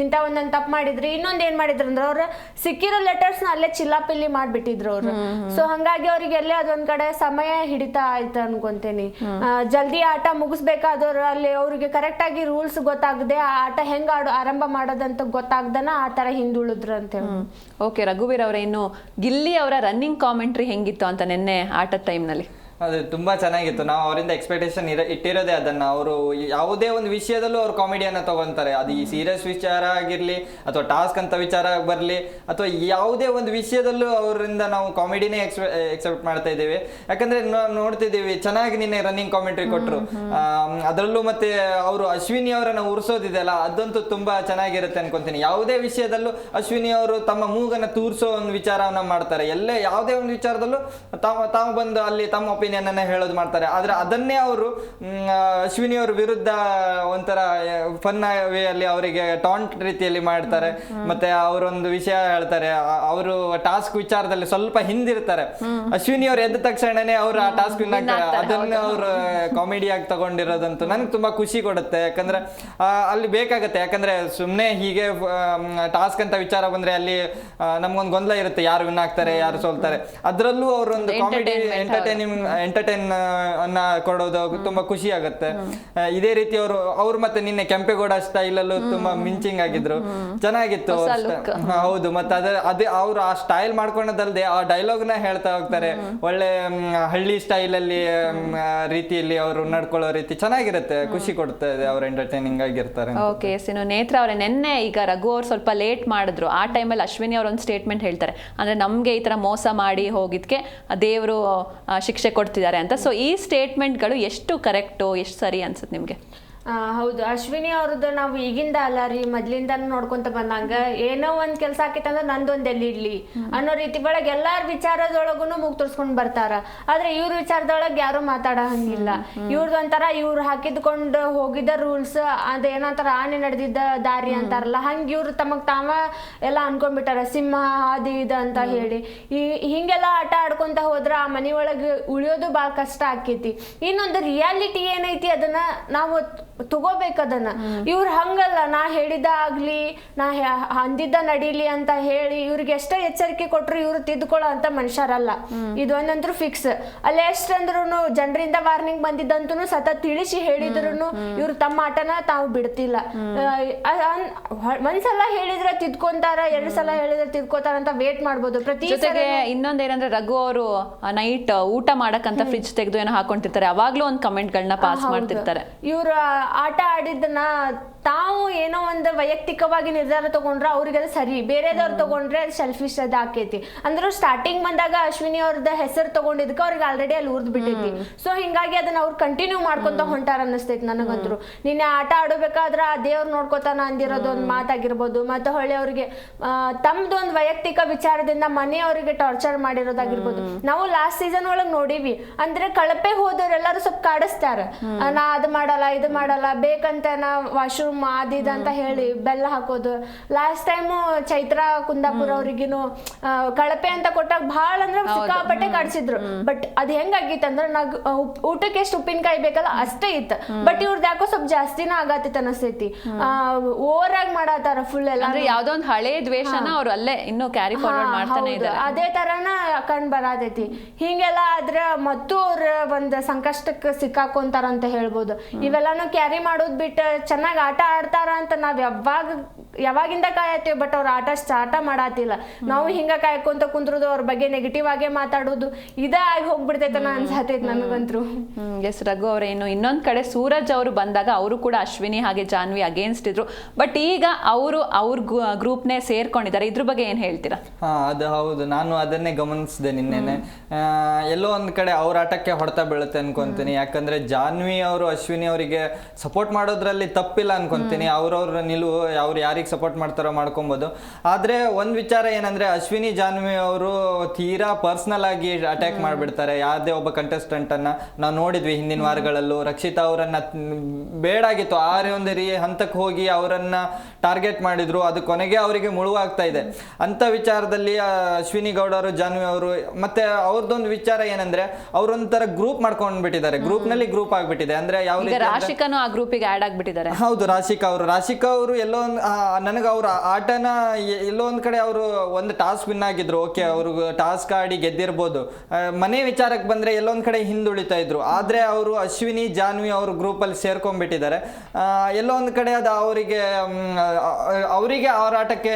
ಇಂಥ ಒಂದೊಂದು ತಪ್ಪು ಮಾಡಿದ್ರು ಇನ್ನೊಂದ್ ಏನ್ ಮಾಡಿದ್ರು ಅಂದ್ರೆ ಅವ್ರ ಸಿಕ್ಕಿರೋ ಲೆಟರ್ಸ್ನ ಅಲ್ಲೇ ಚಿಲ್ಲಾಪಿಲ್ಲಿ ಮಾಡ್ಬಿಟ್ಟಿದ್ರು ಅವರು. ಸೊ ಹಂಗಾಗಿ ಅವ್ರಿಗೆ ಎಲ್ಲೇ ಅದೊಂದ್ ಕಡೆ ಸಮಯ ಹಿಡಿತಾ ಆಯ್ತು ಅನ್ಕೊಂತೇನಿ. ಜಲ್ದಿ ಆಟ ಮುಗಿಸ್ಬೇಕಾದವ್ರು ಅಲ್ಲಿ ಅವ್ರಿಗೆ ಕರೆಕ್ಟ್ ಆಗಿ ರೂಲ್ಸ್ ಗೊತ್ತಾಗದೆ ಆ ಆಟ ಹೆಂಗ್ ಆಡೋ ಆರಂಭ ಮಾಡೋದಂತ ಗೊತ್ತಾಗ್ದನ ಆ ತರ ಹಿಂದುಳಿದ್ರು ಅಂತ ಓಕೆ ರಘುವೀರ್ ಅವರೇ ಇನ್ನು ಗಿಲ್ಲಿ ಅವರ ರನ್ನಿಂಗ್ ಕಾಮೆಂಟ್ರಿ ಹೆಂಗಿತ್ತು ಅಂತ ನಿನ್ನೆ ಆಟದ ಟೈಮ್ನಲ್ಲಿ ಅದು ತುಂಬಾ ಚೆನ್ನಾಗಿತ್ತು. ನಾವು ಅವರಿಂದ ಎಕ್ಸ್ಪೆಕ್ಟೇಷನ್ ಇರ ಇಟ್ಟಿರೋದೇ ಅದನ್ನ. ಅವರು ಯಾವುದೇ ಒಂದು ವಿಷಯದಲ್ಲೂ ಅವ್ರು ಕಾಮಿಡಿಯನ್ನ ತಗೊಂತಾರೆ. ಅದು ಈ ಸೀರಿಯಸ್ ವಿಚಾರ ಆಗಿರಲಿ ಅಥವಾ ಟಾಸ್ಕ್ ಅಂತ ವಿಚಾರ ಬರಲಿ ಅಥವಾ ಯಾವುದೇ ಒಂದು ವಿಷಯದಲ್ಲೂ ಅವರಿಂದ ನಾವು ಕಾಮಿಡಿನೇ ಎಕ್ಸೆಪ್ಟ್ ಮಾಡ್ತಾ ಇದ್ದೀವಿ. ಯಾಕಂದ್ರೆ ನಾವು ನೋಡ್ತಿದ್ದೀವಿ ಚೆನ್ನಾಗಿ ನಿನ್ನೆ ರನ್ನಿಂಗ್ ಕಾಮೆಂಟ್ರಿ ಕೊಟ್ಟರು ಅದರಲ್ಲೂ ಮತ್ತೆ ಅವರು ಅಶ್ವಿನಿ ಅವರನ್ನು ಉರ್ಸೋದಿದೆಯಲ್ಲ ಅದಂತೂ ತುಂಬಾ ಚೆನ್ನಾಗಿರುತ್ತೆ ಅನ್ಕೊಂತೀನಿ. ಯಾವುದೇ ವಿಷಯದಲ್ಲೂ ಅಶ್ವಿನಿ ಅವರು ತಮ್ಮ ಮೂಗನ್ನು ತೂರಿಸೋ ಒಂದು ವಿಚಾರವನ್ನ ಮಾಡ್ತಾರೆ. ಎಲ್ಲೇ ಯಾವುದೇ ಒಂದು ವಿಚಾರದಲ್ಲೂ ತಾವು ತಾವು ಬಂದು ಅಲ್ಲಿ ತಮ್ಮ ಒಪಿನಿಯನ್ ಅನ್ನ ಹೇಳೋದು ಮಾಡ್ತಾರೆ. ಆದ್ರೆ ಅದನ್ನೇ ಅವರು ಅಶ್ವಿನಿ ಅವ್ರ ವಿರುದ್ಧ ಒಂಥರ ಫನ್ ವೇ ಅಲ್ಲಿ ಅವರಿಗೆ ಟಾಂಟ್ ರೀತಿಯಲ್ಲಿ ಮಾಡ್ತಾರೆ. ಮತ್ತೆ ಅವರೊಂದು ವಿಷಯ ಹೇಳ್ತಾರೆ. ಅವರು ಟಾಸ್ಕ್ ವಿಚಾರದಲ್ಲಿ ಸ್ವಲ್ಪ ಹಿಂದಿರ್ತಾರೆ. ಅಶ್ವಿನಿ ಅವ್ರು ಎದ್ದ ತಕ್ಷಣನೇ ಅವರು ಆ ಟಾಸ್ಕ್ ಅದನ್ನೇ ಅವರು ಕಾಮಿಡಿಯಾಗಿ ತಗೊಂಡಿರೋದಂತೂ ನನಗೆ ತುಂಬಾ ಖುಷಿ ಕೊಡುತ್ತೆ. ಯಾಕಂದ್ರೆ ಅಲ್ಲಿ ಬೇಕಾಗತ್ತೆ. ಯಾಕಂದ್ರೆ ಸುಮ್ಮನೆ ಹೀಗೆ ಟಾಸ್ಕ್ ಅಂತ ವಿಚಾರ ಬಂದ್ರೆ ಅಲ್ಲಿ ನಮ್ಗೊಂದು ಗೊಂದಲ ಇರುತ್ತೆ. ಯಾರು ವಿನ್ ಆಗ್ತಾರೆ ಯಾರು ಸೋಲ್ತಾರೆ. ಅದರಲ್ಲೂ ಅವರೊಂದು ಕಾಮಿಡಿ ಎಂಟರ್ಟೈನಿಂಗ್ ಎಂಟರ್ಟೈನ್ ಅನ್ನ ಕೊಡೋದು ತುಂಬಾ ಖುಷಿ ಆಗುತ್ತೆ. ಇದೇ ರೀತಿ ಅವರು ಅವ್ರು ಮತ್ತೆ ನಿನ್ನೆ ಕೆಂಪೇಗೌಡ ಸ್ಟೈಲಲ್ಲೂ ತುಂಬಾ ಮಿಂಚಿಂಗ್ ಆಗಿದ್ರು. ಚೆನ್ನಾಗಿತ್ತು ಹೌದು. ಮತ್ತೆ ಅದ ಅದೇ ಅವ್ರು ಆ ಸ್ಟೈಲ್ ಮಾಡ್ಕೊಳೋದಲ್ದೆ ಆ ಡೈಲಾಗ್ನ ಹೇಳ್ತಾ ಹೋಗ್ತಾರೆ. ಒಳ್ಳೆ ಹಳ್ಳಿ ಸ್ಟೈಲ್ ಅಲ್ಲಿ ರೀತಿಯಲ್ಲಿ ಅವರು ನಡ್ಕೊಳ್ಳೋ ರೀತಿ ಚೆನ್ನಾಗಿರುತ್ತೆ. ಖುಷಿ ಕೊಡ್ತಾ ಇದೆ ಅವ್ರು ಎಂಟರ್ಟೈನಿಂಗ್ ಆಗಿರ್ತಾರೆ ಓಕೆ ಇನ್ನು ನೇತ್ರ ಅವರೇ ನಿನ್ನೆ ಈಗ ರಘು ಅವ್ರು ಸ್ವಲ್ಪ ಲೇಟ್ ಮಾಡಿದ್ರು. ಆ ಟೈಮಲ್ಲಿ ಅಶ್ವಿನಿ ಅವ್ರ ಒಂದು ಸ್ಟೇಟ್ಮೆಂಟ್ ಹೇಳ್ತಾರೆ. ಅಂದ್ರೆ ನಮ್ಗೆ ಈ ತರ ಮೋಸ ಮಾಡಿ ಹೋಗಿದ್ಕೆ ದೇವರು ಶಿಕ್ಷೆ ಕೊಡ್ತಿದ್ದಾರೆ ಅಂತ. ಸೊ ಈ ಸ್ಟೇಟ್ಮೆಂಟ್ಗಳು ಎಷ್ಟು ಕರೆಕ್ಟು ಎಷ್ಟು ಸರಿ ಅನ್ಸುತ್ತೆ ನಿಮಗೆ? ಹೌದು. ಅಶ್ವಿನಿ ಅವ್ರದ್ದು ನಾವು ಈಗಿಂದ ಅಲ್ಲ ರೀ, ಮೊದ್ಲಿಂದಾನು ನೋಡ್ಕೊಂತ ಬಂದಂಗ. ಏನೋ ಒಂದ್ ಕೆಲ್ಸ ಆಕೈತಂದ್ರ ನಂದೊಂದ್ ಎಲ್ಲಿ ಇಡ್ಲಿ ಅನ್ನೋ ರೀತಿ ಒಳಗ್ ಎಲ್ಲಾರ ವಿಚಾರದೊಳಗುನು ಮುಗ್ ತೋರ್ಸ್ಕೊಂಡ್ ಬರ್ತಾರ. ಆದ್ರೆ ಇವ್ರ ವಿಚಾರದೊಳಗ್ ಯಾರು ಮಾತಾಡ ಹಂಗಿಲ್ಲ. ಇವ್ರದ್ದು ಒಂಥರ ಇವ್ರು ಹಾಕಿದ್ಕೊಂಡು ಹೋಗಿದ್ದ ರೂಲ್ಸ್ ಅದೇನಂತಾರ ಆನೆ ನಡೆದಿದ್ದ ದಾರಿ ಅಂತಾರಲ್ಲ, ಹಂಗ ಇವ್ರು ತಮಗ್ ತಾವ ಎಲ್ಲ ಅನ್ಕೊಂಡ್ಬಿಟ್ಟಾರ. ಸಿಂಹ ಅದು ಇದ ಅಂತ ಹೇಳಿ. ಈ ಹಿಂಗೆಲ್ಲ ಆಟ ಆಡ್ಕೊಂತ ಹೋದ್ರ ಆ ಮನಿ ಒಳಗೆ ಉಳಿಯೋದು ಬಾಳ ಕಷ್ಟ ಆಕೈತಿ. ಇನ್ನೊಂದು ರಿಯಾಲಿಟಿ ಏನೈತಿ ಅದನ್ನ ನಾವು ತಗೋಬೇಕು ಅದನ್ನ ಇವ್ರು ಹಂಗಲ್ಲ ನಾ ಹೇಳಿದ ಆಗ್ಲಿ ನಾ ಅಂದಿದ್ದ ನಡೀಲಿ ಅಂತ ಹೇಳಿ ಇವ್ರಿಗೆ ಎಷ್ಟೇ ಎಚ್ಚರಿಕೆ ಕೊಟ್ರು ಇವ್ರು ತಿದ್ಕೊಳ್ಳೋ ಅಂತ ಮನುಷ್ಯರಲ್ಲ. ಒಂದೊಂದ್ರು ಫಿಕ್ಸ್ ಅಲ್ಲಿ ಎಷ್ಟಂದ್ರು ಜನರಿಂದ ವಾರ್ನಿಂಗ್ ಬಂದಿದ್ದಂತೂ ಸತ ತಿಳಿಸಿ ಹೇಳಿದ್ರು ಇವ್ರು ತಮ್ಮ ಆಟನ ತಾವು ಬಿಡ್ತಿಲ್ಲ. ಒಂದ್ಸಲ ಹೇಳಿದ್ರೆ ತಿದ್ಕೊಂತಾರ ಎರಡ್ ಸಲ ಹೇಳಿದ್ರೆ ತಿದ್ಕೋತಾರ ಅಂತ ವೇಟ್ ಮಾಡ್ಬೋದು. ಪ್ರತಿ ಜೊತೆಗೆ ಇನ್ನೊಂದೇನಂದ್ರೆ ರಘು ಅವರು ನೈಟ್ ಊಟ ಮಾಡಕ್ಕಂತ ಫ್ರಿಜ್ ತೆಗೆದು ಏನೋ ಹಾಕೊಂಡಿರ್ತಾರೆ. ಅವಾಗ್ಲೂ ಒಂದ್ ಕಮೆಂಟ್ ಗಳನ್ನ ಪಾಸ್ ಮಾಡ್ತಿರ್ತಾರೆ. ಇವ್ರ ಆಟ ಆಡಿದ್ದನ್ನ ತಾವು ಏನೋ ಒಂದು ವೈಯಕ್ತಿಕವಾಗಿ ನಿರ್ಧಾರ ತಗೊಂಡ್ರೆ ಅವ್ರಿಗೆ ಅದು ಸರಿ ಬೇರೆದವ್ರು ತಗೊಂಡ್ರೆ ಅದು ಸೆಲ್ಫಿಶ್ ಅದ ಆಕೈತಿ. ಅಂದ್ರೆ ಸ್ಟಾರ್ಟಿಂಗ್ ಬಂದಾಗ ಅಶ್ವಿನಿ ಅವ್ರದ ಹೆಸರು ತಗೊಂಡಿದ್ಕ ಅವ್ರಿಗೆ ಆಲ್ರೆಡಿ ಅಲ್ಲಿ ಉರ್ದ್ ಬಿಟ್ಟೈತಿ ಸೊ ಹಿಂಗಾಗಿ ಅದನ್ನ ಅವ್ರು ಕಂಟಿನ್ಯೂ ಮಾಡ್ಕೊಂತ ಹೊಂಟಾರ ಅನ್ನಿಸ್ತೈತಿ ನನಗಂತರು ನಿನ್ನೆ ಆಟ ಆಡಬೇಕಾದ್ರ ಆ ದೇವ್ರು ನೋಡ್ಕೋತಾನ ಅಂದಿರೋದು ಒಂದು ಮಾತಾಗಿರ್ಬೋದು ಮತ್ತೆ ಹೊಳ್ಳಿ ಅವ್ರಿಗೆ ತಮ್ದೊಂದು ವೈಯಕ್ತಿಕ ವಿಚಾರದಿಂದ ಮನೆಯವರಿಗೆ ಟಾರ್ಚರ್ ಮಾಡಿರೋದಾಗಿರ್ಬೋದು. ನಾವು ಲಾಸ್ಟ್ ಸೀಸನ್ ಒಳಗ್ ನೋಡಿವಿ. ಅಂದ್ರೆ ಕಳಪೆ ಹೋದವ್ರೆಲ್ಲರೂ ಸ್ವಲ್ಪ ಕಾಡಿಸ್ತಾರ. ನಾ ಅದು ಮಾಡಲ್ಲ ಇದು ಮಾಡಲ್ಲ ಬೇಕಂತ ನಾ ವಾಶ್ರೂಮ್ ಅದ್ ಅದಿದ ಅಂತ ಹೇಳಿ ಬೆಲ್ಲ ಹಾಕೋದು. ಲಾಸ್ಟ್ ಟೈಮು ಚೈತ್ರ ಕುಂದಾಪುರ ಅವ್ರಿಗಿನು ಕಳಪೆ ಅಂತ ಕೊಟ್ಟಾಗ ಭಾಳ ಅಂದ್ರೆ ಸಿಕ್ಕಾಪಟ್ಟೆ ಕಾಡ್ಸಿದ್ರು. ಬಟ್ ಅದ್ ಹೆಂಗಾಗಿತ್ತು ಅಂದ್ರೆ ನಾಗ್ ಊಟಕ್ಕೆ ಎಷ್ಟು ಉಪ್ಪಿನಕಾಯಿ ಬೇಕಲ್ಲ ಅಷ್ಟೇ ಇತ್ತು. ಬಟ್ ಇವ್ರದ್ದು ಯಾಕೋ ಸ್ವಲ್ಪ ಜಾಸ್ತಿನ ಆಗತ್ತಿತ್ತು ಅನಸ್ತೈತಿ. ಓವರ್ ಆಗಿ ಮಾಡತ್ತಾರ ಫುಲ್ ಎಲ್ಲ. ಅಂದ್ರೆ ಯಾವ್ದೋ ಒಂದು ಹಳೆ ದ್ವೇಷನ ಅವ್ರು ಅಲ್ಲೇ ಇನ್ನು ಕ್ಯಾರಿ ಫಾರ್ವರ್ಡ್ ಮಾಡ್ತಾನೆ. ಇದ್ದಾರೆ. ಅದೇ ತರನ ಕಂಡ್ ಬರತೈತಿ. ಹಿಂಗೆಲ್ಲ ಆದ್ರ ಮತ್ತು ಅವ್ರ ಒಂದ್ ಸಂಕಷ್ಟಕ್ಕೆ ಸಿಕ್ಕಾಕೊಂತಾರ ಅಂತ ಹೇಳ್ಬೋದು. ಇವೆಲ್ಲಾನು ಕ್ಯಾರಿ ಮಾಡೋದ್ ಬಿಟ್ಟು ಚೆನ್ನಾಗಿ ಆಟ ಆಡ್ತಾರ ಅಂತ ನಾವ್ ಯಾವಾಗ ಯಾವಾಗಿಂದ ಕಾಯತ್ತೀವಿ ಬಟ್ ಅವ್ರ ಆಟ ಸ್ಟಾರ್ಟ ಮಾಡಾತಿಲ್ಲ. ನಾವು ಹಿಂಗ ಕಾಯ್ಕೊಂತ ಕುಂದ್ರದು ಅವ್ರ ಬಗ್ಗೆ ನೆಗೆಟಿವ್ ಆಗೇ ಮಾತಾಡೋದು ಇದೇ ಆಗಿ ಹೋಗ್ಬಿಡ್ತೈತೆ ಅನ್ಸತೈತಿ ನನಗಂತ್ರು ಹ್ಮ್. ಎಸ್ ರಘು ಅವ್ರೇನು ಇನ್ನು ಇನ್ನೊಂದ್ ಕಡೆ ಸೂರಜ್ ಅವರು ಬಂದಾಗ ಅವರು ಕೂಡ ಅಶ್ವಿನಿ ಹಾಗೆ ಜಾನ್ವಿ ಅಗೇನ್ಸ್ಟ್ ಇದ್ರು. ಬಟ್ ಈಗ ಅವರು ಅವ್ರ ಗ್ರೂಪ್ನೇ ಸೇರ್ಕೊಂಡಿದ್ದಾರೆ ಇದ್ರ ಬಗ್ಗೆ ಏನ್ ಹೇಳ್ತೀರಾ? ಹಾ ಅದು ಹೌದು. ನಾನು ಅದನ್ನೇ ಗಮನಿಸಿದೆ ನಿನ್ನೆನೆ. ಎಲ್ಲೋ ಒಂದ್ ಕಡೆ ಅವ್ರ ಆಟಕ್ಕೆ ಹೊಡೆತ ಬೀಳುತ್ತೆ ಅನ್ಕೊಂತೀನಿ. ಯಾಕಂದ್ರೆ ಜಾನ್ವಿ ಅವರು ಅಶ್ವಿನಿ ಅವರಿಗೆ ಸಪೋರ್ಟ್ ಮಾಡೋದ್ರಲ್ಲಿ ತಪ್ಪಿಲ್ಲ ಅನ್ಕೊಂತೀನಿ. ಅವ್ರವ್ರ ನಿಲುವು ಅವ್ರು ಯಾರಿಗೆ ಯಾರಿಗೆ ಸಪೋರ್ಟ್ ಮಾಡ್ತಾರೋ ಮಾಡ್ಕೊಬೋದು. ಆದ್ರೆ ಒಂದು ವಿಚಾರ ಏನಂದ್ರೆ ಅಶ್ವಿನಿ ಜಾನ್ವಿ ಅವರು ತೀರಾ ಪರ್ಸ್ನಲ್ ಆಗಿ ಅಟ್ಯಾಕ್ ಮಾಡಿಬಿಡ್ತಾರೆ. ಯಾವುದೇ ಒಬ್ಬ ಕಂಟೆಸ್ಟೆಂಟ್ ಅನ್ನ ನಾವು ನೋಡಿದ್ವಿ ಹಿಂದಿನ ವಾರಗಳಲ್ಲೂ. ರಕ್ಷಿತಾ ಅವರನ್ನು ಬೇಡಾಗಿತ್ತು ಆ ಒಂದು ರೀ ಹಂತಕ್ಕೆ ಹೋಗಿ ಅವರನ್ನು ಟಾರ್ಗೆಟ್ ಮಾಡಿದ್ರು. ಅದು ಕೊನೆಗೆ ಅವರಿಗೆ ಮುಳುವಾಗ್ತಾ ಇದೆ. ಅಂತ ವಿಚಾರದಲ್ಲಿ ಅಶ್ವಿನಿ ಗೌಡ ಅವರು ಜಾನ್ವಿ ಅವರು ಮತ್ತೆ ಅವ್ರದ್ದೊಂದು ವಿಚಾರ ಏನಂದ್ರೆ ಅವರೊಂಥರ ಗ್ರೂಪ್ ಮಾಡ್ಕೊಂಡು ಬಿಟ್ಟಿದ್ದಾರೆ ಗ್ರೂಪ್ನಲ್ಲಿ ಗ್ರೂಪ್ ಆಗ್ಬಿಟ್ಟಿದೆ. ಅಂದ್ರೆ ಯಾವ ರಾಶಿಕನು ಆ ಗ್ರೂಪಿಗೆ ಆಡ್ ಆಗಿಬಿಟ್ಟಿದ್ದಾರೆ. ಹೌದು ರಾಶಿಕಾ ಅವರು. ರಾಶಿಕಾ ಅವರು ಎಲ್ಲೋ ಒಂದು ನನಗೆ ಅವ್ರ ಆಟನ ಎಲ್ಲೋ ಒಂದ್ ಕಡೆ ಅವರು ಒಂದು ಟಾಸ್ಕ್ ವಿನ್ ಆಗಿದ್ರು, ಓಕೆ ಅವರು ಟಾಸ್ಕ್ ಆಡಿ ಗೆದ್ದಿರ್ಬೋದು. ಮನೆ ವಿಚಾರಕ್ಕೆ ಬಂದ್ರೆ ಎಲ್ಲೊಂದು ಕಡೆ ಹಿಂದುಳಿತಾ ಇದ್ರು. ಆದ್ರೆ ಅವರು ಅಶ್ವಿನಿ, ಜಾನ್ವಿ ಅವ್ರ ಗ್ರೂಪಲ್ಲಿ ಸೇರ್ಕೊಂಡ್ಬಿಟ್ಟಿದ್ದಾರೆ. ಎಲ್ಲೋ ಕಡೆ ಅದು ಅವರಿಗೆ ಅವರಿಗೆ ಅವ್ರ ಆಟಕ್ಕೆ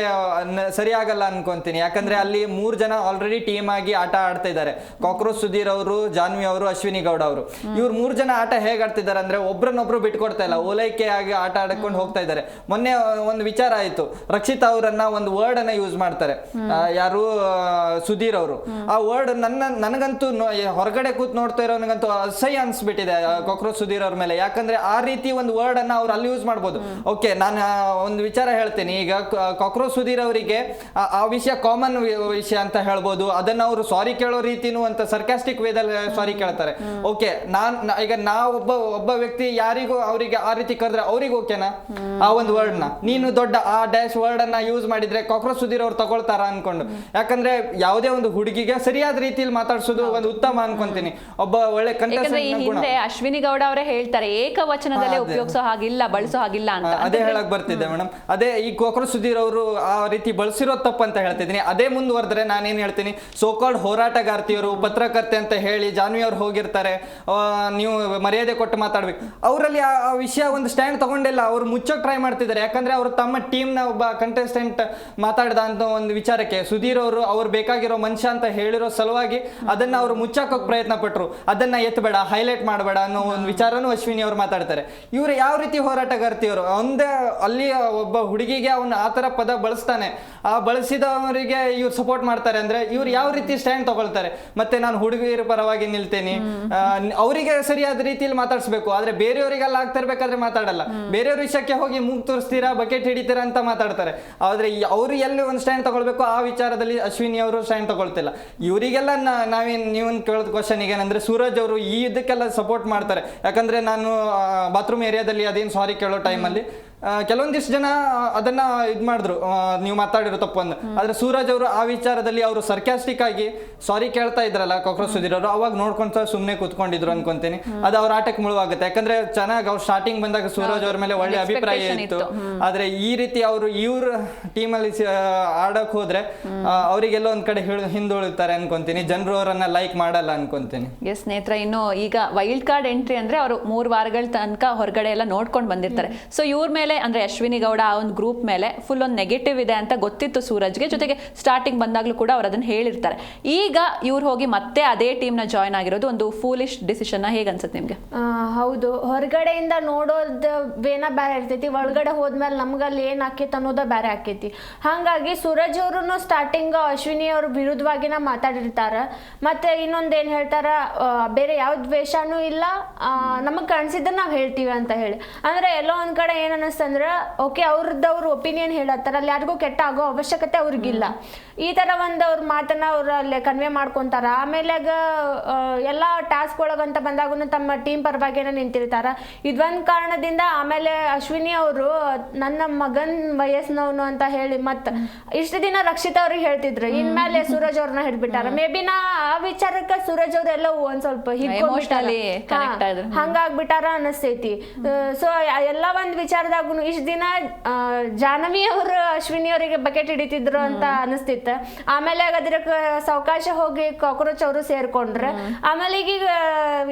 ಸರಿಯಾಗಲ್ಲ ಅನ್ಕೊಂತೀನಿ. ಯಾಕಂದ್ರೆ ಅಲ್ಲಿ ಮೂರು ಜನ ಆಲ್ರೆಡಿ ಟೀಮ್ ಆಗಿ ಆಟ ಆಡ್ತಾ ಇದ್ದಾರೆ. ಕಾಕ್ರೋಚ್ ಸುಧೀರ್ ಅವರು, ಜಾನ್ವಿ ಅವರು, ಅಶ್ವಿನಿ ಗೌಡ ಅವರು. ಇವ್ರು ಮೂರು ಜನ ಆಟ ಹೇಗೆ ಆಡ್ತಿದ್ದಾರೆ ಅಂದ್ರೆ ಒಬ್ರನ್ನೊಬ್ರು ಬಿಟ್ಕೊಡ್ತಾ ಇಲ್ಲ. ಓಲೈಕೆ ಆಗಿ ಆಟ ಆಡ್ಕೊಂಡು ಹೋಗ್ತಾ ಇದ್ದಾರೆ. ಮೊನ್ನೆ ಒಂದು ವಿಚಾರ ಆಯ್ತು. ರಕ್ಷಿತಾ ಅವರನ್ನ ಒಂದು ವರ್ಡ್ ಅನ್ನ ಯೂಸ್ ಮಾಡ್ತಾರೆ. ಯಾರು ಸುಧೀರ್ ಅವರು. ಆ ವರ್ಡ್ ನನ್ನ, ನನಗಂತೂ ಹೊರಗಡೆ ಕೂತ್ ನೋಡ್ತಾ ಇರೋನಿಗಂತೂ ಅಸಹ್ಯ ಅನ್ಸ್ಬಿಟ್ಟಿದೆ ಕೊಕ್ರೋಚ್ ಸುಧೀರ್ ಅವ್ರ ಮೇಲೆ. ಯಾಕಂದ್ರೆ ಆ ರೀತಿ ಒಂದು ವರ್ಡ್ ಅನ್ನ ಅವ್ರು ಅಲ್ಲಿ ಯೂಸ್ ಮಾಡ್ಬೋದು. ಓಕೆ ನಾನು ಒಂದು ವಿಚಾರ ಹೇಳ್ತೀನಿ. ಈಗ ಕಾಕ್ರೋಚ್ ಸುಧೀರ್ ಅವರಿಗೆ, ಆ- ವಿಷಯ ಕಾಮನ್ ವಿಷಯ ಅಂತ ಹೇಳ್ಬೋದು. ಅದನ್ನ ಅವರು ಸಾರಿ ಕೇಳೋ ರೀತಿನೂ ಅಂತ ಸರ್ಕಾಸ್ಟಿಕ್ ವೇದಲ್ಲಿ ಸಾರಿ ಕೇಳ್ತಾರೆ. ಓಕೆ ನಾನ್ ಈಗ ನಾ ಒಬ್ಬ ಒಬ್ಬ ವ್ಯಕ್ತಿ ಯಾರಿಗೂ ಅವರಿಗೆ ಆ ರೀತಿ ಕರೆದ್ರೆ ಅವ್ರಿಗೆ ಓಕೆನಾ ಆ ಒಂದು ವರ್ಡ್ನ? ನೀನು ದೊಡ್ಡ ಆ ಡ್ಯಾಶ್ ವರ್ಡ್ ಅನ್ನ ಯೂಸ್ ಮಾಡಿದ್ರೆ ಕಾಕ್ರೋಚ್ ಸುಧೀರ್ ಅವ್ರು ತಗೊಳ್ತಾರ ಅನ್ಕೊಂಡು. ಯಾಕಂದ್ರೆ ಯಾವುದೇ ಒಂದು ಹುಡುಗಿಗೆ ಸರಿಯಾದ ರೀತಿಯಲ್ಲಿ ಮಾತಾಡ್ಸೋದು ಒಂದು ಉತ್ತಮ ಅನ್ಕೊಂತೀನಿ. ಒಬ್ಬ ಒಳ್ಳೆ ಈ ಹಿಂದೆ ಅಶ್ವಿನಿ ಗೌಡ ಅವರೇ ಹೇಳ್ತಾರೆ ಏಕವಚನದಲ್ಲೇ. ಉಪಯೋಗಿಸೋ ಹಾಗಿಲ್ಲ ಬಳಸೋ ಹಾಗಿಲ್ಲ ಅಂತ. ಅದೇ ಹೇಳಕ್ ಬರ್ತಿದ್ದೆ ಮೇಡಮ್. ಅದೇ ಈ ಕಾಕ್ರೋಚ್ ಸುಧೀರ್ ಅವರು ಆ ರೀತಿ ಬಳಸಿರೋ ತಪ್ಪು ಅಂತ ಹೇಳ್ತಿದ್ದೀನಿ. ಅದೇ ಮುಂದುವರೆದ್ರೆ ನಾನೇನ್ ಹೇಳ್ತೀನಿ ಸೋಕಾಲ್ಡ್ ಹೋರಾಟಗಾರ್ತಿಯವರು ಪತ್ರಕರ್ತೆ ಅಂತ ಹೇಳಿ ಜಾನ್ವಿ ಅವ್ರು ಹೋಗಿರ್ತಾರೆ ನೀವು ಮರ್ಯಾದೆ ಕೊಟ್ಟು ಮಾತಾಡ್ಬೇಕು. ಅವರಲ್ಲಿ ಆ ವಿಷಯ ಒಂದು ಸ್ಟ್ಯಾಂಡ್ ತಗೊಂಡಿಲ್ಲ ಅವ್ರು ಮುಚ್ಚೋಕ್ ಟ್ರೈ ಮಾಡ್ತಿದ್ದಾರೆ. ಯಾಕಂದ್ರೆ ಅವರು ತಮ್ಮ ಟೀಮ್ನ ಒಬ್ಬ ಕಂಟೆಸ್ಟೆಂಟ್ ಮಾತಾಡ್ದ ಅಂತ ಒಂದು ವಿಚಾರಕ್ಕೆ ಸುಧೀರ್ ಅವರು ಅವ್ರು ಬೇಕಾಗಿರೋ ಮನುಷ್ಯ ಅಂತ ಹೇಳಿರೋ ಸಲುವಾಗಿ ಅದನ್ನ ಅವರು ಮುಚ್ಚಾಕೋಕ್ ಪ್ರಯತ್ನ ಪಟ್ರು. ಅದನ್ನ ಎತ್ತಬೇಡ ಹೈಲೈಟ್ ಮಾಡಬೇಡ ಅನ್ನೋ ಒಂದು ವಿಚಾರನೂ ಅಶ್ವಿನಿ ಅವ್ರು ಮಾತಾಡ್ತಾರೆ. ಇವ್ರು ಯಾವ ರೀತಿ ಹೋರಾಟಗಾರ್ತಿಯವರು? ಒಂದೇ ಅಲ್ಲಿ ಒಬ್ಬ ಹುಡುಗಿಗೆ ಅವನು ಆ ಥರ ಪದ ಬಳಸ್ತಾನೆ. ಆ ಬಳಸಿದವರಿಗೆ ಇವ್ರು ಸಪೋರ್ಟ್ ಮಾಡ್ತಾರೆ ಅಂದ್ರೆ ಇವ್ರು ಯಾವ ರೀತಿ ಸ್ಟ್ಯಾಂಡ್ ತಗೊಳ್ತಾರೆ? ಮತ್ತೆ ನಾನು ಹುಡುಗಿಯರ ಪರವಾಗಿ ನಿಲ್ತೇನೆ. ಅವರಿಗೆ ಸರಿಯಾದ ರೀತಿಯಲ್ಲಿ ಮಾತಾಡಿಸ್ಬೇಕು. ಆದ್ರೆ ಬೇರೆಯವರಿಗೆಲ್ಲ ಆಗ್ತಾ ಇರ್ಬೇಕಾದ್ರೆ ಮಾತಾಡಲ್ಲ. ಬೇರೆಯವ್ರ ವಿಷಯಕ್ಕೆ ಹೋಗಿ ಮೂಗ್ ತೋರಿಸ್ತೀರಾ ಬಕೆಟ್ ಹಿಡಿತೀರಾ ಅಂತ ಮಾತಾಡ್ತಾರೆ. ಆದರೆ ಅವ್ರು ಎಲ್ಲಿ ಒಂದು ಸ್ಟ್ಯಾಂಡ್ ತಗೊಳ್ಬೇಕು, ಆ ವಿಚಾರದಲ್ಲಿ ಅಶ್ವಿನಿ ಅವರು ಸ್ಟ್ಯಾಂಡ್ ತಗೊಳ್ತಿಲ್ಲ. ಇವರಿಗೆಲ್ಲ ನಾವೇನು ನೀವು ಕೇಳೋದು ಕ್ವಶನ್ ಏನಂದ್ರೆ ಸೂರಜ್ ಅವರು ಈ ಇದಕ್ಕೆಲ್ಲ ಸಪೋರ್ಟ್ ಮಾಡ್ತಾರೆ. ಯಾಕಂದ್ರೆ ನಾನು ಬಾತ್ರೂಮ್ ಏರಿಯಾದಲ್ಲಿ ಅದೇನು ಸಾರಿ ಕೇಳೋ ಟೈಮಲ್ಲಿ ಕೆಲವೊಂದಿಷ್ಟು ಜನ ಅದನ್ನ ಇದ್ ಮಾಡಿದ್ರು. ನೀವು ಮಾತಾಡಿರೋ ತಪ್ಪು ಅಂದ. ಆದ್ರೆ ಸೂರಜ್ ಅವರು ಆ ವಿಚಾರದಲ್ಲಿ ಅವರು ಸರ್ಕ್ಯಾಸ್ಟಿಕ್ ಆಗಿ ಸಾರಿ ಕೇಳ್ತಾ ಇದ್ರಲ್ಲ ಕಾಕ್ರೋಚ್ ಸುಧೀರ್ ಅವರು ಅವಾಗ ನೋಡ್ಕೊಂತ ಸುಮ್ಮನೆ ಕೂತ್ಕೊಂಡಿದ್ರು ಅನ್ಕೊಂತೀನಿ. ಅದು ಅವ್ರ ಆಟಕ್ ಮುಳುವಾಗುತ್ತೆ. ಯಾಕಂದ್ರೆ ಚೆನ್ನಾಗಿ ಅವ್ರು ಸ್ಟಾರ್ಟಿಂಗ್ ಬಂದಾಗ ಸೂರಜ್ ಅವ್ರ ಮೇಲೆ ಒಳ್ಳೆ ಅಭಿಪ್ರಾಯ ಇತ್ತು. ಆದ್ರೆ ಈ ರೀತಿ ಅವರು ಇವ್ರ ಅಲ್ಲಿ ಆಡಕ್ ಹೋದ್ರೆ ಅವರಿಗೆಲ್ಲ ಒಂದ್ ಕಡೆ ಹಿಂದುಳಿತಾರೆ ಅನ್ಕೊಂತೀನಿ. ಜನರು ಅವರನ್ನ ಲೈಕ್ ಮಾಡಲ್ಲ ಅನ್ಕೊಂತೀನಿ. ಎಸ್ ನೇತ್ರ ಇನ್ನು ಈಗ ವೈಲ್ಡ್ ಕಾರ್ಡ್ ಎಂಟ್ರಿ ಅಂದ್ರೆ ಅವರು ಮೂರ್ ವಾರಗಳ ತನಕ ಹೊರಗಡೆ ಎಲ್ಲ ನೋಡ್ಕೊಂಡು ಬಂದಿರ್ತಾರೆ. ಸೊ ಇವ್ರ ಮೇಲೆ ಅಂದ್ರೆ ಅಶ್ವಿನಿ ಗೌಡ ಆ ಒಂದು ಗ್ರೂಪ್ ಮೇಲೆ ಫುಲ್ ಒಂದು ನೆಗೆಟಿವ್ ಇದೆ ಅಂತ ಗೊತ್ತಿತ್ತು ಸೂರಜ್ಗೆ. ಜೊತೆಗೆ ಸ್ಟಾರ್ಟಿಂಗ್ ಬಂದಾಗ್ಲೂ ಕೂಡ ಅವ್ರು ಅದನ್ನ ಹೇಳಿರ್ತಾರೆ. ಈಗ ಇವ್ರು ಹೋಗಿ ಮತ್ತೆ ಅದೇ ಟೀಮ್ನ ಜಾಯ್ನ್ ಆಗಿರೋದು ಒಂದು ಫೂಲಿಶ್ ಡಿಸಿಷನ್ ಹೇಗೆ ಅನ್ಸುತ್ತೆ ನಿಮ್ಗೆ? ಹೌದು. ಹೊರಗಡೆಯಿಂದ ನೋಡೋದು ವೇನ ಬೇರೆ ಇರ್ತೈತಿ. ಒಳಗಡೆ ಹೋದ್ಮೇಲೆ ನಮ್ಗೆ ಅಲ್ಲಿ ಏನು ಆಕೈತಿ ಅನ್ನೋದ ಬೇರೆ ಆಕೈತಿ ಹಾಗಾಗಿ ಸೂರಜ್ ಅವರು ಸ್ಟಾರ್ಟಿಂಗ್ ಅಶ್ವಿನಿ ಅವ್ರ ವಿರುದ್ಧವಾಗಿನ ಮಾತಾಡಿರ್ತಾರ. ಮತ್ತೆ ಇನ್ನೊಂದು ಏನು ಹೇಳ್ತಾರ ಬೇರೆ ಯಾವ ದ್ವೇಷನೂ ಇಲ್ಲ. ನಮಗೆ ಕಾಣಿಸಿದ್ದನ್ನ ನಾವು ಹೇಳ್ತೀವಿ ಅಂತ ಹೇಳಿ. ಅಂದ್ರೆ ಎಲ್ಲೋ ಒಂದು ಕಡೆ ಏನು ಅನ್ನಿಸ್ತಂದ್ರೆ ಓಕೆ ಅವ್ರದ್ದವ್ರ ಒಪಿನಿಯನ್ ಹೇಳತ್ತಾರ ಅಲ್ಲಿ ಯಾರಿಗೂ ಕೆಟ್ಟ ಆಗೋ ಅವಶ್ಯಕತೆ ಅವ್ರಿಗಿಲ್ಲ. ಈ ತರ ಒಂದು ಅವ್ರ ಮಾತನ್ನ ಅವ್ರು ಅಲ್ಲಿ ಕನ್ವೆ ಮಾಡ್ಕೊಂತಾರ. ಆಮೇಲೆ ಎಲ್ಲ ಟಾಸ್ಕ್ ಒಳಗಂತ ಬಂದಾಗೂ ತಮ್ಮ ಟೀಮ್ ಪರವಾಗಿನ ನಿಂತಿರ್ತಾರ. ಇದೊಂದು ಕಾರಣದಿಂದ ಆಮೇಲೆ ಅಶ್ವಿನಿ ಅವರು ನನ್ನ ಮಗನ್ ವಯಸ್ಸಿನವನು ಅಂತ ಹೇಳಿ ಮತ್ತ ಇಷ್ಟು ದಿನ ರಕ್ಷಿತ ಅವ್ರಿಗೆ ಹೇಳ್ತಿದ್ರು. ಇನ್ಮೇಲೆ ಸೂರಜ್ ಅವ್ರನ್ನ ಹಿಡ್ಬಿಟ್ಟಾರ. ಮೇ ಬಿ ನಾ ಆ ವಿಚಾರಕ್ಕೆ ಸೂರಜ್ ಅವ್ರೆಲ್ಲ ಒಂದ್ ಸ್ವಲ್ಪ. ಹಂಗಾಗ್ಬಿಟ್ಟಾರ ಅನಸ್ತೈತಿ. ಸೊ ಎಲ್ಲ ಒಂದ್ ವಿಚಾರದಾಗೂ ಇಷ್ಟ ದಿನ ಜಾಹ್ನವಿ ಅವರು ಅಶ್ವಿನಿ ಅವರಿಗೆ ಬಕೆಟ್ ಹಿಡಿತಿದ್ರು ಅಂತ ಅನಿಸ್ತಿತ್ತು. ಆಮೇಲೆ ಅದ್ರ ಸಾವಕಾಶ ಹೋಗಿ ಕಾಕ್ರೋಚ್ ಅವರು ಸೇರ್ಕೊಂಡ್ರೆ ಆಮೇಲೆ ಈಗ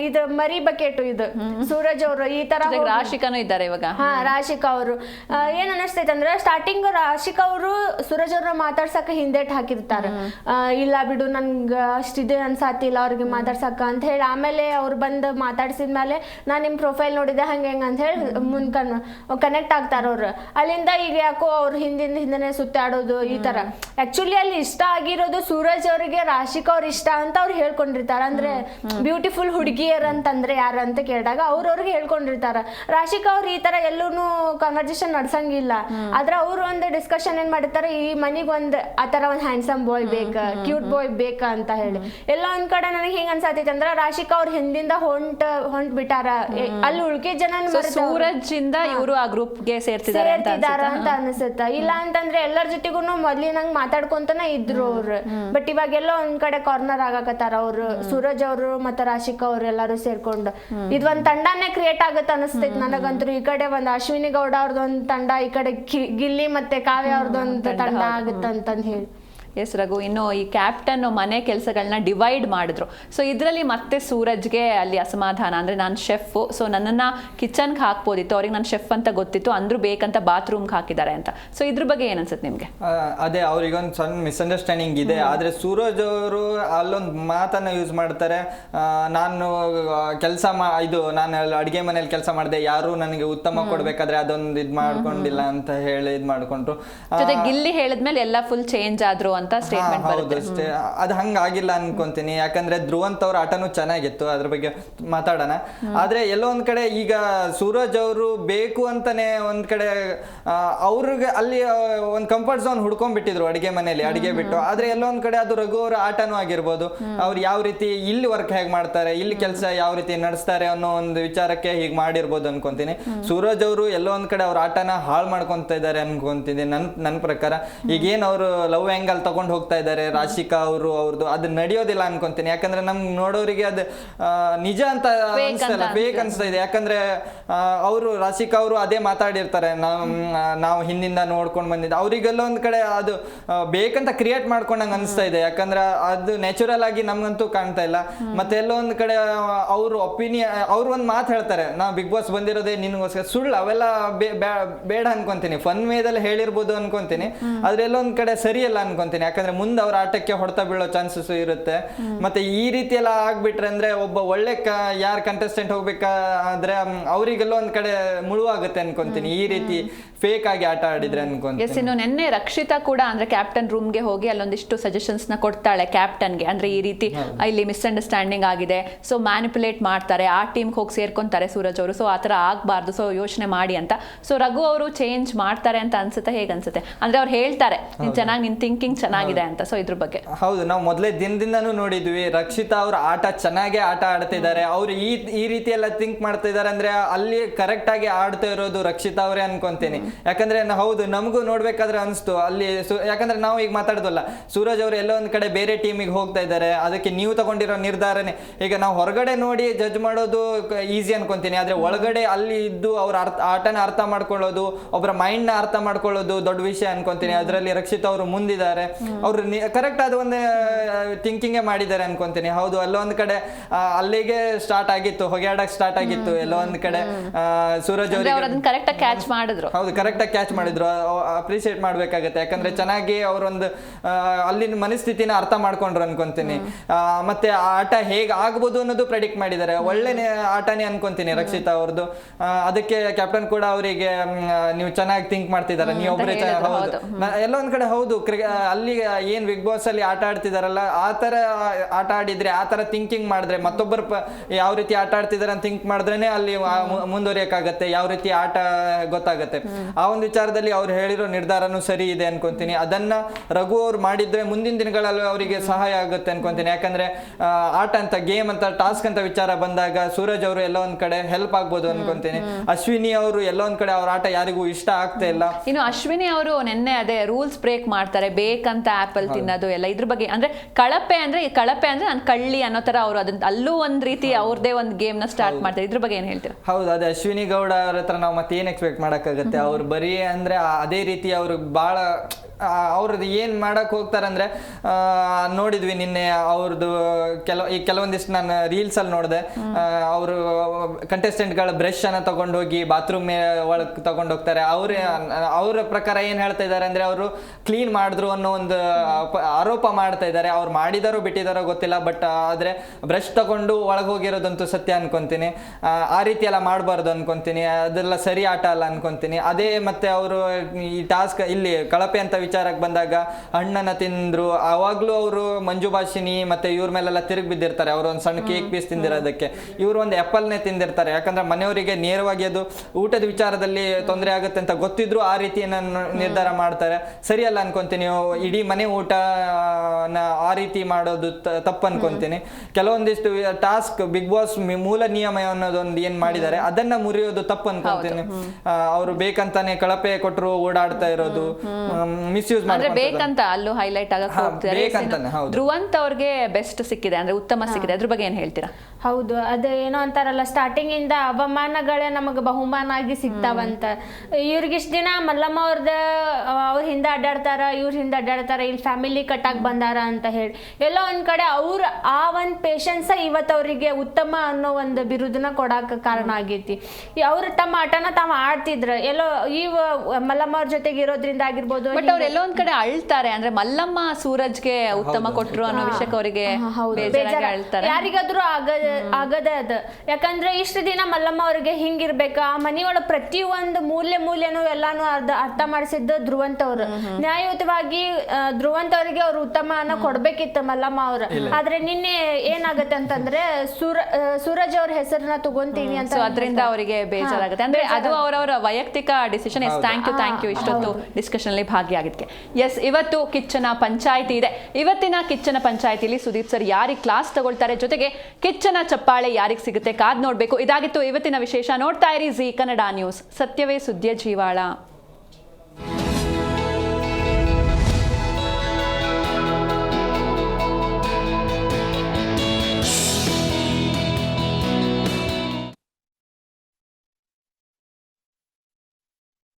ಇದು ಮರಿ ಬಕೆಟ್ ಇದು ಸೂರಜ್ ಅವರು ಈ ತರ ರಾಶಿಕಾನು ಇದ್ದಾರೆ ಇವಾಗ. ಹಾ ರಾಶಿಕಾ ಅವರು. ಏನ್ ಅನಿಸ್ತೈತೆ ಅಂದ್ರೆ ಸ್ಟಾರ್ಟಿಂಗ್ ರಾಶಿಕಾ ಅವರು ಸೂರಜ್ ಅವ್ರನ್ನ ಮಾತಾಡ್ಸಕ ಹಿಂದೇಟ್ ಹಾಕಿರ್ತಾರೆ. ಇಲ್ಲ ಬಿಡು ನನ್ಗ ಅಷ್ಟಿದೆ ಅನ್ಸಾತಿಲ್ಲ ಅವ್ರಿಗೆ ಮಾತಾಡ್ಸಕ ಅಂತ ಹೇಳಿ ಆಮೇಲೆ ಅವ್ರು ಬಂದು ಮಾತಾಡ್ಸಿದ್ಮೇಲೆ ನಾನ್ ನಿಮ್ ಪ್ರೊಫೈಲ್ ನೋಡಿದೆ ಹಂಗೆ ಹೆಂಗ ಅಂತ ಹೇಳಿ ಮುನ್ಕನ್ ಕನೆಕ್ಟ್ ಆಗ್ತಾರ ಅವ್ರು ಅಲ್ಲಿಂದ ಈಗ ಯಾಕೋ ಅವ್ರ ಹಿಂದಿಂದ ಹಿಂದನೆ ಸುತ್ತಾಡೋದು ಈ ತರ. ಆಕ್ಚುಲಿ ಅಲ್ಲಿ ಇಷ್ಟ ಆಗಿರೋದು ಸೂರಜ್ ಅವರಿಗೆ ರಾಶಿಕಾ ಅವ್ರ ಇಷ್ಟ ಅಂತ ಅವ್ರು ಹೇಳ್ಕೊಂಡಿರ್ತಾರ. ಅಂದ್ರೆ ಬ್ಯೂಟಿಫುಲ್ ಹುಡುಗಿಯರ್ ಅಂತಂದ್ರೆ ಯಾರು ಅಂತ ಕೇಳಿದಾಗ ಅವ್ರವ್ರಿಗೆ ಹೇಳ್ಕೊಂಡಿರ್ತಾರ. ರಾಶಿಕಾ ಅವ್ರು ಈ ತರ ಎಲ್ಲೂ ಕನ್ವರ್ಸೇಷನ್ ನಡ್ಸಂಗಿಲ್ಲ. ಆದ್ರೆ ಅವ್ರು ಒಂದು ಡಿಸ್ಕಷನ್ ಏನ್ ಮಾಡಿರ್ತಾರೆ ಈ ಮನಿಗ್ ಒಂದ್ ಆ ತರ ಒಂದ್ ಹ್ಯಾಂಡ್ಸಮ್ ಬಾಯ್ ಬೇಕ ಕ್ಯೂಟ್ ಬಾಯ್ ಬೇಕ ಅಂತ ಹೇಳಿ. ಎಲ್ಲ ಒಂದ್ ಕಡೆ ನನಗೆ ಹೆಂಗ್ ಅನ್ಸತೈತಿ ಅಂದ್ರ ರಾಶಿಕಾ ಅವ್ರ ಹಿಂದಿಂದ ಹೊಂಟ ಹೊಂಟ್ ಬಿಟ್ಟಾರ. ಅಲ್ಲಿ ಉಳ್ಕೆ ಜನ ಸೂರಜ್ ಇಂದ ಇವರು ಆ ಗ್ರೂಪ್ಗೆ ಸೇರ್ತಿದ್ದಾರೆ ಅಂತ ಸೇರ್ತಿದಾರ? ಅಂತ ಅನ್ಸುತ್ತ? ಇಲ್ಲ ಅಂತಂದ್ರೆ ಎಲ್ಲರ ಜೊತೆಗೂ ಮೊದ್ಲಿನಂಗ್ ಮಾತಾಡ್ಕೊಂತನ ಇದ್ರು ಅವ್ರು. ಬಟ್ ಇವಾಗೆಲ್ಲ ಒಂದ್ ಕಡೆ ಕಾರ್ನರ್ ಆಗಾಕತ್ತಾರ ಅವ್ರು. ಸೂರಜ್ ಅವರು ಮತ್ತೆ ರಾಶಿಕಾ ಅವ್ರು ಎಲ್ಲಾರು ಸೇರ್ಕೊಂಡು. ಇದ್ ಒಂದ್ ತಂಡನೇ ಕ್ರಿಯೇಟ್ ಆಗತ್ತ ಅನಿಸ್ತೈತಿ ನನಗಂತೂ. ಈ ಕಡೆ ಒಂದ್ ಅಶ್ವಿನಿ ಗೌಡ ಅವ್ರದೊಂದ್ ತಂಡ ಈ ಕಡೆ ಗಿಲ್ಲಿ ಮತ್ತೆ ಕಾವ್ಯ ಅವ್ರದೊಂದ್ ತಂಡ ಆಗತ್ತಂತಂದ್ ಹೇಳಿ. ಎಸ್ ರಘು ಇನ್ನು ಈ ಕ್ಯಾಪ್ಟನ್ ಮನೆ ಕೆಲಸಗಳನ್ನ ಡಿವೈಡ್ ಮಾಡಿದ್ರು. ಸೊ ಇದರಲ್ಲಿ ಮತ್ತೆ ಸೂರಜ್ಗೆ ಅಲ್ಲಿ ಅಸಮಾಧಾನ ಅಂದ್ರೆ ನಾನು ಶೆಫ್ ಸೊ ನನ್ನನ್ನ ಕಿಚನ್ಗೆ ಹಾಕ್ಬೋದಿತ್ತು. ಅವ್ರಿಗೆ ನಾನು ಶೆಫ್ ಅಂತ ಗೊತ್ತಿತ್ತು ಅಂದರೂ ಬೇಕಂತ ಬಾತ್ರೂಮ್ಗೆ ಹಾಕಿದ್ದಾರೆ ಅಂತ. ಸೊ ಇದ್ರ ಬಗ್ಗೆ ಏನನ್ಸುತ್ತೆ ನಿಮಗೆ? ಅದೇ ಅವ್ರಿಗೊಂದು ಸಣ್ಣ ಮಿಸ್ಅಂಡರ್ಸ್ಟ್ಯಾಂಡಿಂಗ್ ಇದೆ. ಆದ್ರೆ ಸೂರಜ್ ಅವರು ಅಲ್ಲೊಂದು ಮಾತನ್ನ ಯೂಸ್ ಮಾಡ್ತಾರೆ. ನಾನು ಕೆಲಸ ಮಾ ಇದು ನಾನು ಅಡುಗೆ ಮನೇಲಿ ಕೆಲಸ ಮಾಡಿದೆ. ಯಾರು ನನಗೆ ಉತ್ತಮ ಕೊಡಬೇಕಾದ್ರೆ ಅದೊಂದು ಇದು ಮಾಡ್ಕೊಂಡಿಲ್ಲ ಅಂತ ಹೇಳಿ ಇದು ಮಾಡ್ಕೊಂಡ್ರು. ಜೊತೆ ಗಿಲ್ಲಿ ಹೇಳಿದ್ಮೇಲೆ ಎಲ್ಲ ಫುಲ್ ಚೇಂಜ್ ಆದ್ರು ಅಂತ ಸ್ಟೇಟ್ಮೆಂಟ್ ಹೌದು ಅಷ್ಟೇ. ಅದು ಹಂಗಾಗಿಲ್ಲ ಅನ್ಕೊಂತೀನಿ. ಯಾಕಂದ್ರೆ ಧ್ರುವಂತ್ ಅವ್ರ ಆಟನೂ ಚೆನ್ನಾಗಿತ್ತು ಅದ್ರ ಬಗ್ಗೆ ಮಾತಾಡೋಣ. ಆದ್ರೆ ಎಲ್ಲೋ ಒಂದ್ ಕಡೆ ಈಗ ಸೂರಜ್ ಅವರು ಬೇಕು ಅಂತಾನೆ ಒಂದ್ ಕಡೆ ಅವ್ರಿಗೆ ಅಲ್ಲಿ ಒಂದ್ ಕಂಫರ್ಟ್ ಝೋನ್ ಹುಡ್ಕೊಂಡ್ಬಿಟ್ಟಿದ್ರು ಅಡಿಗೆ ಮನೆಯಲ್ಲಿ ಅಡಿಗೆ ಬಿಟ್ಟು. ಆದ್ರೆ ಎಲ್ಲೋ ಒಂದ್ ಕಡೆ ಅದು ರಘು ಅವರ ಆಟನೂ ಆಗಿರ್ಬೋದು. ಅವ್ರು ಯಾವ ರೀತಿ ಇಲ್ಲಿ ವರ್ಕ್ ಹೇಗೆ ಮಾಡ್ತಾರೆ ಇಲ್ಲಿ ಕೆಲಸ ಯಾವ ರೀತಿ ನಡೆಸ್ತಾರೆ ಅನ್ನೋ ಒಂದು ವಿಚಾರಕ್ಕೆ ಹೀಗೆ ಮಾಡಿರ್ಬೋದು ಅನ್ಕೊಂತೀನಿ. ಸೂರಜ್ ಅವರು ಎಲ್ಲೋ ಒಂದ್ ಕಡೆ ಅವ್ರ ಆಟನ ಹಾಳು ಮಾಡ್ಕೊಂತ ಇದ್ದಾರೆ ಅನ್ಕೊಂತೀನಿ ನನ್ ನನ್ನ ಪ್ರಕಾರ. ಈಗ ಏನ್ ಅವರು ಲವ್ ಆ್ಯಂಗಲ್ ತಗೊಂಡು ಹೋಗ್ತಾ ಇದ್ದಾರೆ ರಾಶಿಕಾ ಅವರು ಅವ್ರದ್ದು ಅದು ನಡೆಯೋದಿಲ್ಲ ಅನ್ಕೊಂತೀನಿ. ಯಾಕಂದ್ರೆ ನಮ್ಗೆ ನೋಡೋರಿಗೆ ಅದು ನಿಜ ಅಂತ ಅನ್ಸಲ್ಲ. ಬೇಕ್ ಅನ್ಸ್ತಾ ಇದೆ. ಯಾಕಂದ್ರೆ ಅವರು ರಾಶಿಕಾ ಅವರು ಅದೇ ಮಾತಾಡಿರ್ತಾರೆ. ನಾವು ನಾವು ಹಿಂದಿಂದ ನೋಡ್ಕೊಂಡು ಬಂದಿದ್ದ. ಅವರಿಗೆಲ್ಲ ಒಂದ್ ಕಡೆ ಅದು ಬೇಕಂತ ಕ್ರಿಯೇಟ್ ಮಾಡ್ಕೊಂಡಂಗೆ ಅನಿಸ್ತಾ ಇದೆ. ಯಾಕಂದ್ರೆ ಅದು ನ್ಯಾಚುರಲ್ ಆಗಿ ನಮ್ಗಂತೂ ಕಾಣ್ತಾ ಇಲ್ಲ. ಮತ್ತೆ ಎಲ್ಲೋ ಒಂದ್ ಕಡೆ ಅವ್ರ ಒಪಿನಿಯನ್ ಅವ್ರು ಒಂದ್ ಮಾತು ಹೇಳ್ತಾರೆ. ನಾ ಬಿಗ್ ಬಾಸ್ ಬಂದಿರೋದೇ ನಿನ್ಗೋಸ್ಕರ ಸುಳ್ಳು ಅವೆಲ್ಲ ಬೇಡ ಅನ್ಕೊಂತೀನಿ. ಫನ್ ವೇದಲ್ಲಿ ಹೇಳಿರ್ಬೋದು ಅನ್ಕೊಂತೀನಿ. ಆದ್ರೆ ಒಂದ್ ಕಡೆ ಸರಿಯಲ್ಲ ಅನ್ಕೊಂತೀನಿ. ಯಾಕಂದ್ರೆ ಮುಂದೆ ಅವ್ರ ಆಟಕ್ಕೆ ಹೊಡೆತ ಬೀಳೋ ಚಾನ್ಸಸ್ ಇರುತ್ತೆ. ಮತ್ತೆ ಈ ರೀತಿ ಎಲ್ಲ ಆಗ್ಬಿಟ್ರೆ ಅಂದ್ರೆ ಒಬ್ಬ ಒಳ್ಳೆ ಯಾರು ಕಂಟೆಸ್ಟೆಂಟ್ ಹೋಗ್ಬೇಕಾದ್ರೆ ಅವರಿಗೆಲ್ಲ ಒಂದ್ ಕಡೆ ಮುಳುವಾಗುತ್ತೆ ಅನ್ಕೊಂತೀನಿ. ಈ ರೀತಿ ಫೇಕ್ ಆಗಿ ಆಟ ಆಡಿದ್ರೆ ಅನ್ಕೊಂತೀನಿ. ಎಸ್ ಇನ್ನು ನಿನ್ನೆ ರಕ್ಷಿತಾ ಕೂಡ ಅಂದ್ರೆ ಕ್ಯಾಪ್ಟನ್ ರೂಮ್ಗೆ ಹೋಗಿ ಅಲ್ಲೊಂದಿಷ್ಟು ಸಜೆಷನ್ಸ್ನ ಕೊಡ್ತಾಳೆ ಕ್ಯಾಪ್ಟನ್ಗೆ ಅಂದ್ರೆ ಈ ರೀತಿ ಇಲ್ಲಿ ಮಿಸ್ಅಂಡರ್ಸ್ಟ್ಯಾಂಡಿಂಗ್ ಆಗಿದೆ. ಸೊ ಮ್ಯಾನಿಪುಲೇಟ್ ಮಾಡ್ತಾರೆ. ಆ ಟೀಮ್ ಹೋಗಿ ಸೇರ್ಕೊಂತಾರೆ ಸೂರಜ್ ಅವರು. ಸೊ ಆತರ ಆಗ್ಬಾರ್ದು ಆಗಬಾರ್ದು. ಸೊ ಯೋಚನೆ ಮಾಡಿ ಅಂತ. ಸೊ ರಘು ಅವರು ಚೇಂಜ್ ಮಾಡ್ತಾರೆ ಅಂತ ಅನ್ಸುತ್ತೆ. ಹೇಗನ್ಸುತ್ತೆ ಅಂದ್ರೆ ಅವ್ರು ಹೇಳ್ತಾರೆ ನೀನ್ ಚೆನ್ನಾಗಿ ನಿನ್ ಥಿಂಕಿಂಗ್ ಚೆನ್ನಾಗಿದೆ ಅಂತ. ಸೊ ಇದ್ರ ಬಗ್ಗೆ. ಹೌದು ನಾವು ಮೊದಲೇ ದಿನದಿಂದನೂ ನೋಡಿದ್ವಿ. ರಕ್ಷಿತಾ ಅವ್ರ ಆಟ ಚೆನ್ನಾಗೇ ಆಟ ಆಡ್ತಿದ್ದಾರೆ. ಅವ್ರು ಈ ಈ ರೀತಿ ಎಲ್ಲ ಥಿಂಕ್ ಮಾಡ್ತಾ ಇದಾರೆ ಅಂದ್ರೆ ಅಲ್ಲಿ ಕರೆಕ್ಟ್ ಆಗಿ ಆಡ್ತಾ ಇರೋದು ರಕ್ಷಿತಾ ಅವರೇ ಅನ್ಕೊಂತೀನಿ. ಯಾಕಂದ್ರೆ ಹೌದು ನಮಗೂ ನೋಡ್ಬೇಕಾದ್ರೆ ಅನಿಸ್ತು. ಅಲ್ಲಿ ಯಾಕಂದ್ರೆ ನಾವು ಈಗ ಮಾತಾಡೋದಲ್ಲ. ಸೂರಜ್ ಅವರು ಎಲ್ಲೋ ಒಂದ್ ಕಡೆ ಬೇರೆ ಟೀಮಿಗೆ ಹೋಗ್ತಾ ಇದ್ದಾರೆ. ಅದಕ್ಕೆ ನೀವು ತಗೊಂಡಿರೋ ನಿರ್ಧಾರನೇ. ಈಗ ನಾವು ಹೊರಗಡೆ ನೋಡಿ ಜಡ್ಜ್ ಮಾಡೋದು ಈಸಿ ಅನ್ಕೊಂತೀನಿ. ಆದ್ರೆ ಒಳಗಡೆ ಅಲ್ಲಿ ಇದ್ದು ಅವ್ರ ಅರ್ಥ ಆಟನ ಅರ್ಥ ಮಾಡ್ಕೊಳ್ಳೋದು ಒಬ್ಬರ ಮೈಂಡ್ನ ಅರ್ಥ ಮಾಡ್ಕೊಳ್ಳೋದು ದೊಡ್ಡ ವಿಷಯ ಅನ್ಕೊಂತೀನಿ. ಅದರಲ್ಲಿ ರಕ್ಷಿತ್ ಅವರು ಮುಂದಿದ್ದಾರೆ. ಅವ್ರು ಕರೆಕ್ಟ್ ಅದು ಒಂದು ಥಿಂಕಿಂಗೇ ಮಾಡಿದ್ದಾರೆ ಅನ್ಕೊಂತೀನಿ. ಹೌದು ಅಲ್ಲೊಂದ್ ಕಡೆ ಅಲ್ಲಿಗೆ ಸ್ಟಾರ್ಟ್ ಆಗಿತ್ತು ಹೊಗೆಯಾಡಕ್ ಸ್ಟಾರ್ಟ್ ಆಗಿತ್ತು. ಎಲ್ಲೋ ಒಂದ್ ಕಡೆ ಸೂರಜ್ ಅವ್ರು ಕರೆಕ್ಟ್ ಕ್ಯಾಚ್ ಮಾಡಿದ್ರು. ಹೌದು ಕರೆಕ್ಟ್ ಆಗಿ ಕ್ಯಾಚ್ ಮಾಡಿದ್ರು. ಅಪ್ರಿಸಿಯೇಟ್ ಮಾಡ್ಬೇಕಾಗತ್ತೆ. ಯಾಕಂದ್ರೆ ಚೆನ್ನಾಗಿ ಅವರೊಂದು ಅಲ್ಲಿನ ಮನಸ್ಥಿತಿನ ಅರ್ಥ ಮಾಡ್ಕೊಂಡ್ರು ಅನ್ಕೊಂತೀನಿ. ಮತ್ತೆ ಆ ಆಟ ಹೇಗ್ ಆಗ್ಬೋದು ಅನ್ನೋದು ಪ್ರೆಡಿಕ್ಟ್ ಮಾಡಿದ್ದಾರೆ. ಒಳ್ಳೆ ಆಟನೇ ಅನ್ಕೊಂತೀನಿ ರಕ್ಷಿತಾ ಅವ್ರದ್ದು ಅದಕ್ಕೆ ಕ್ಯಾಪ್ಟನ್ ಕೂಡ ಅವರಿಗೆ ನೀವು ಚೆನ್ನಾಗಿ ಥಿಂಕ್ ಮಾಡ್ತಿದ್ದಾರೆ ನೀವು ಒಬ್ಬರೇ ಹೇಳಿದ್ರು, ಹೌದು. ಎಲ್ಲ ಒಂದ್ ಕಡೆ ಹೌದು. ಅಲ್ಲಿ ಏನ್ ಬಿಗ್ ಬಾಸ್ ಅಲ್ಲಿ ಆಟ ಆಡ್ತಿದಾರಲ್ಲ, ಆ ತರ ಆಟ ಆಡಿದ್ರೆ ಆ ತರ ಥಿಂಕಿಂಗ್ ಮಾಡಿದ್ರೆ, ಮತ್ತೊಬ್ಬರು ಯಾವ ರೀತಿ ಆಟ ಆಡ್ತಿದಾರೆ ಅಂತ ಥಿಂಕ್ ಮಾಡಿದ್ರೇನೆ ಅಲ್ಲಿ ಮುಂದುವರಿಯಕ್ಕಾಗತ್ತೆ, ಯಾವ ರೀತಿ ಆಟ ಗೊತ್ತಾಗತ್ತೆ. ಆ ಒಂದು ವಿಚಾರದಲ್ಲಿ ಅವ್ರು ಹೇಳಿರೋ ನಿರ್ಧಾರನೂ ಸರಿ ಇದೆ ಅನ್ಕೊಂತೀನಿ. ಅದನ್ನ ರಘು ಅವ್ರು ಮಾಡಿದ್ರೆ ಮುಂದಿನ ದಿನಗಳಲ್ಲಿ ಅವರಿಗೆ ಸಹಾಯ ಆಗುತ್ತೆ ಅನ್ಕೊಂತೀನಿ. ಯಾಕಂದ್ರೆ ಆಟ ಅಂತ ಗೇಮ್ ಅಂತ ಟಾಸ್ಕ್ ಅಂತ ವಿಚಾರ ಬಂದಾಗ ಸೂರಜ್ ಅವರು ಎಲ್ಲ ಒಂದ್ ಕಡೆ ಹೆಲ್ಪ್ ಆಗ್ಬೋದು ಅನ್ಕೊಂತೀನಿ. ಅಶ್ವಿನಿ ಅವರು ಎಲ್ಲ ಒಂದ್ ಕಡೆ ಅವ್ರ ಆಟ ಯಾರಿಗೂ ಇಷ್ಟ ಆಗ್ತಾ ಇಲ್ಲ. ಇನ್ನು ಅಶ್ವಿನಿ ಅವರು ನಿನ್ನೆ ಅದೇ ರೂಲ್ಸ್ ಬ್ರೇಕ್ ಮಾಡ್ತಾರೆ, ಬೇಕಂತ ಆಪಲ್ ತಿನ್ನೋದು ಎಲ್ಲ ಇದ್ರ ಬಗ್ಗೆ. ಅಂದ್ರೆ ಕಳಪೆ ಅಂದ್ರೆ ಈ ಕಳಪೆ ಅಂದ್ರೆ ನಾನು ಕಳ್ಳಿ ಅನ್ನೋ ತರ ಅವರು ಅದನ್ನ ಅಲ್ಲೂ ಒಂದ್ ರೀತಿ ಅವ್ರದೇ ಒಂದು ಗೇಮ್ನ ಸ್ಟಾರ್ಟ್ ಮಾಡ್ತಾರೆ. ಇದ್ರ ಬಗ್ಗೆ ಏನ್ ಹೇಳ್ತೀರಾ? ಹೌದು ಅದೇ ಅಶ್ವಿನಿ ಗೌಡ ಅವ್ರ ಹತ್ರ ನಾವು ಮತ್ತೆ ಏನ್ ಎಕ್ಸ್ಪೆಕ್ಟ್ ಮಾಡಕ್ಕಾಗತ್ತೆ ಅವ್ರು ಬರೀ ಅಂದ್ರೆ ಅದೇ ರೀತಿ ಅವ್ರು ಬಾಳ ಆ, ಅವ್ರದ್ದು ಏನು ಮಾಡಕ್ ಹೋಗ್ತಾರಂದ್ರೆ ನೋಡಿದ್ವಿ ನಿನ್ನೆ ಅವ್ರದ್ದು ಕೆಲ ಈ ಕೆಲವೊಂದಿಷ್ಟು ನಾನು ರೀಲ್ಸ್ ಅಲ್ಲಿ ನೋಡಿದೆ. ಅವರು ಕಂಟೆಸ್ಟೆಂಟ್ಗಳ ಬ್ರಷ್ ಅನ್ನ ತಗೊಂಡೋಗಿ ಬಾತ್ರೂಮ್ ಒಳಗೆ ತಗೊಂಡ್ ಹೋಗ್ತಾರೆ ಅವ್ರ, ಅವರ ಪ್ರಕಾರ ಏನು ಹೇಳ್ತಾ ಇದ್ದಾರೆ ಅಂದ್ರೆ, ಅವರು ಕ್ಲೀನ್ ಮಾಡಿದ್ರು ಅನ್ನೋ ಒಂದು ಆರೋಪ ಮಾಡ್ತಾ ಇದ್ದಾರೆ ಅವ್ರು ಮಾಡಿದಾರೋ ಬಿಟ್ಟಿದಾರೋ ಗೊತ್ತಿಲ್ಲ ಬಟ್ ಆದ್ರೆ ಬ್ರಷ್ ತಗೊಂಡು ಒಳಗೆ ಹೋಗಿರೋದಂತೂ ಸತ್ಯ ಅನ್ಕೊಂತೀನಿ. ಆ ರೀತಿ ಎಲ್ಲ ಮಾಡಬಾರ್ದು ಅನ್ಕೊಂತೀನಿ. ಅದೆಲ್ಲ ಸರಿ ಆಟ ಅಲ್ಲ ಅನ್ಕೊಂತೀನಿ. ಅದೇ ಮತ್ತೆ ಅವರು ಈ ಟಾಸ್ಕ್ ಇಲ್ಲಿ ಕಳಪೆ ಅಂತ ವಿಚಾರಕ್ಕೆ ಬಂದಾಗ ಹಣ್ಣನ್ನ ತಿಂದ್ರು. ಆವಾಗಲೂ ಅವರು ಮಂಜು ಭಾಷಿನಿ ಮತ್ತೆ ಇವ್ರ ಮೇಲೆಲ್ಲ ತಿರುಗಿ ಬಿದ್ದಿರ್ತಾರೆ. ಅವರು ಒಂದು ಸಣ್ಣ ಕೇಕ್ ಪೀಸ್ ತಿಂದಿರೋದಕ್ಕೆ. ಇವರು ಒಂದು ಆ್ಯಪಲ್ನೇ ತಿಂದಿರ್ತಾರೆ. ಯಾಕಂದ್ರೆ ಮನೆಯವರಿಗೆ ನೇರವಾಗಿ ಅದು ಊಟದ ವಿಚಾರದಲ್ಲಿ ತೊಂದರೆ ಆಗುತ್ತೆ ಅಂತ ಗೊತ್ತಿದ್ರು ಆ ರೀತಿ ನಿರ್ಧಾರ ಮಾಡ್ತಾರೆ. ಸರಿಯಲ್ಲ ಅನ್ಕೊಂತೀನಿ. ಇಡೀ ಮನೆ ಊಟ ಆ ರೀತಿ ಮಾಡೋದು ತಪ್ಪು ಅನ್ಕೊಂತೀನಿ ಕೆಲವೊಂದಿಷ್ಟು ಟಾಸ್ಕ್ ಬಿಗ್ ಬಾಸ್ ಮೂಲ ನಿಯಮ ಅನ್ನೋದೊಂದು ಏನ್ ಮಾಡಿದ್ದಾರೆ ಅದನ್ನ ಮುರಿಯೋದು ತಪ್ಪು ಅನ್ಕೊಂತೀನಿ ಅವರು ಬೇಕಂತಾನೆ ಕಳಪೆ ಕೊಟ್ಟರು ಓಡಾಡ್ತಾ ಇರೋದು. ಮಿಸ್ಯೂಸ್ ಅಂದ್ರೆ ಬೇಕಂತ ಅಲ್ಲೂ ಹೈಲೈಟ್ ಆಗಕ್ಕೆ ಹೋಗ್ತಾರೆ ಹೋಗ್ತಿದ್ದಾರೆ. ಬೇಕಂತಾನೆ, ಹೌದು. ಧ್ರುವಂತ್ ಅವ್ರಿಗೆ ಬೆಸ್ಟ್ ಸಿಕ್ಕಿದೆ ಅಂದ್ರೆ ಉತ್ತಮ ಸಿಕ್ಕಿದೆ. ಅದ್ರ ಬಗ್ಗೆ ಏನ್ ಹೇಳ್ತೀರಾ? ಹೌದು ಅದು ಏನೋ ಅಂತಾರಲ್ಲ ಸ್ಟಾರ್ಟಿಂಗ್ ಇಂದ ಅವಮಾನಗಳೇ ನಮಗೆ ಬಹುಮಾನ ಆಗಿ ಸಿಗ್ತಾವಂತ. ಇವ್ರಿಗಿಷ್ಟ ದಿನ ಮಲ್ಲಮ್ಮ ಅವ್ರದ ಅವ್ರ ಹಿಂದೆ ಅಡ್ಡಾಡ್ತಾರ ಇವ್ರ ಹಿಂದೆ ಅಡ್ಡಾಡ್ತಾರ ಇಲ್ಲಿ ಫ್ಯಾಮಿಲಿ ಕಟ್ಟಾಗಿ ಬಂದಾರ ಅಂತ ಹೇಳಿ. ಎಲ್ಲೋ ಒಂದ್ ಕಡೆ ಅವ್ರ ಆ ಒಂದ್ ಪೇಷನ್ಸ್ ಇವತ್ತು ಅವರಿಗೆ ಉತ್ತಮ ಅನ್ನೋ ಒಂದು ಬಿರುದನ್ನ ಕೊಡಾಕ ಕಾರಣ ಆಗೈತಿ. ಅವ್ರು ತಮ್ಮ ಆಟನ ತಾವ ಆಡ್ತಿದ್ರ. ಎಲ್ಲೋ ಈ ಮಲ್ಲಮ್ಮ ಅವ್ರ ಜೊತೆಗೆ ಇರೋದ್ರಿಂದ ಆಗಿರ್ಬೋದು ಎಲ್ಲೋ ಒಂದ್ ಕಡೆ ಅಳ್ತಾರೆ. ಅಂದ್ರೆ ಮಲ್ಲಮ್ಮ ಸೂರಜ್ಗೆ ಉತ್ತಮ ಕೊಟ್ರು ಅನ್ನೋ ವಿಷಯಕ್ಕೆ ಅವರಿಗೆ ಬೇಜಾರಾಗಿ ಅಳ್ತಾರೆ. ಯಾರಿಗಾದ್ರೂ ಆಗದ ಆಗದ ಅದ. ಯಾಕಂದ್ರೆ ಇಷ್ಟು ದಿನ ಮಲ್ಲಮ್ಮ ಅವ್ರಿಗೆ ಹಿಂಗಿರ್ಬೇಕ. ಆ ಮನಿಯೊಳಗ ಪ್ರತಿ ಒಂದು ಮೂಲೆ ಮೂಲೆನೂ ಎಲ್ಲಾನು ಅರ್ಧ ಅರ್ಥ ಮಾಡಿಸಿದ್ದು ಧ್ರುವಂತ ಅವ್ರು. ನ್ಯಾಯಯುತವಾಗಿ ಧ್ರುವಂತ ಅವ್ರಿಗೆ ಅವ್ರಿಗೆ ಉತ್ತಮ ಅನ್ನ ಕೊಡ್ಬೇಕಿತ್ತು ಮಲ್ಲಮ್ಮ ಅವ್ರ. ಆದ್ರೆ ನಿನ್ನೆ ಏನಾಗತ್ತೆ ಅಂತಂದ್ರೆ ಸೂರ ಸೂರಜ್ ಅವ್ರ ಹೆಸರನ್ನ ತಗೊಂತೀನಿ ಅಂತ ಅದರಿಂದ ಅವರಿಗೆ ಬೇಜಾರಾಗುತ್ತೆ. ಅಂದ್ರೆ ಅದು ಅವರವರ ವೈಯಕ್ತಿಕ decision yes thank you thank you ಇಷ್ಟೊತ್ತು ಡಿಸ್ಕಷನ್ ಅಲ್ಲಿ ಭಾಗಿಯಾಗಿದ್ದಕ್ಕೆ ಎಸ್ ಇವತ್ತು ಕಿಚ್ಚನ ಪಂಚಾಯಿತಿ ಇದೆ. ಇವತ್ತಿನ ಕಿಚ್ಚನ ಪಂಚಾಯಿತಿಲಿ ಸುದೀಪ್ ಸರ್ ಯಾರಿಗೆ ಕ್ಲಾಸ್ ತಗೊಳ್ತಾರೆ ಜೊತೆಗೆ ಕಿಚ್ಚನ ಚಪ್ಪಾಳೆ ಯಾರಿಗೆ ಸಿಗುತ್ತೆ ಕಾದ್ ನೋಡಬೇಕು. ಇದಾಗಿತ್ತು ಇವತ್ತಿನ ವಿಶೇಷ. ನೋಡ್ತಾ ಇರಿ ಜಿ ಕನ್ನಡ ನ್ಯೂಸ್. ಸತ್ಯವೇ ಸುದ್ದಿಯ ಜೀವಾಳ.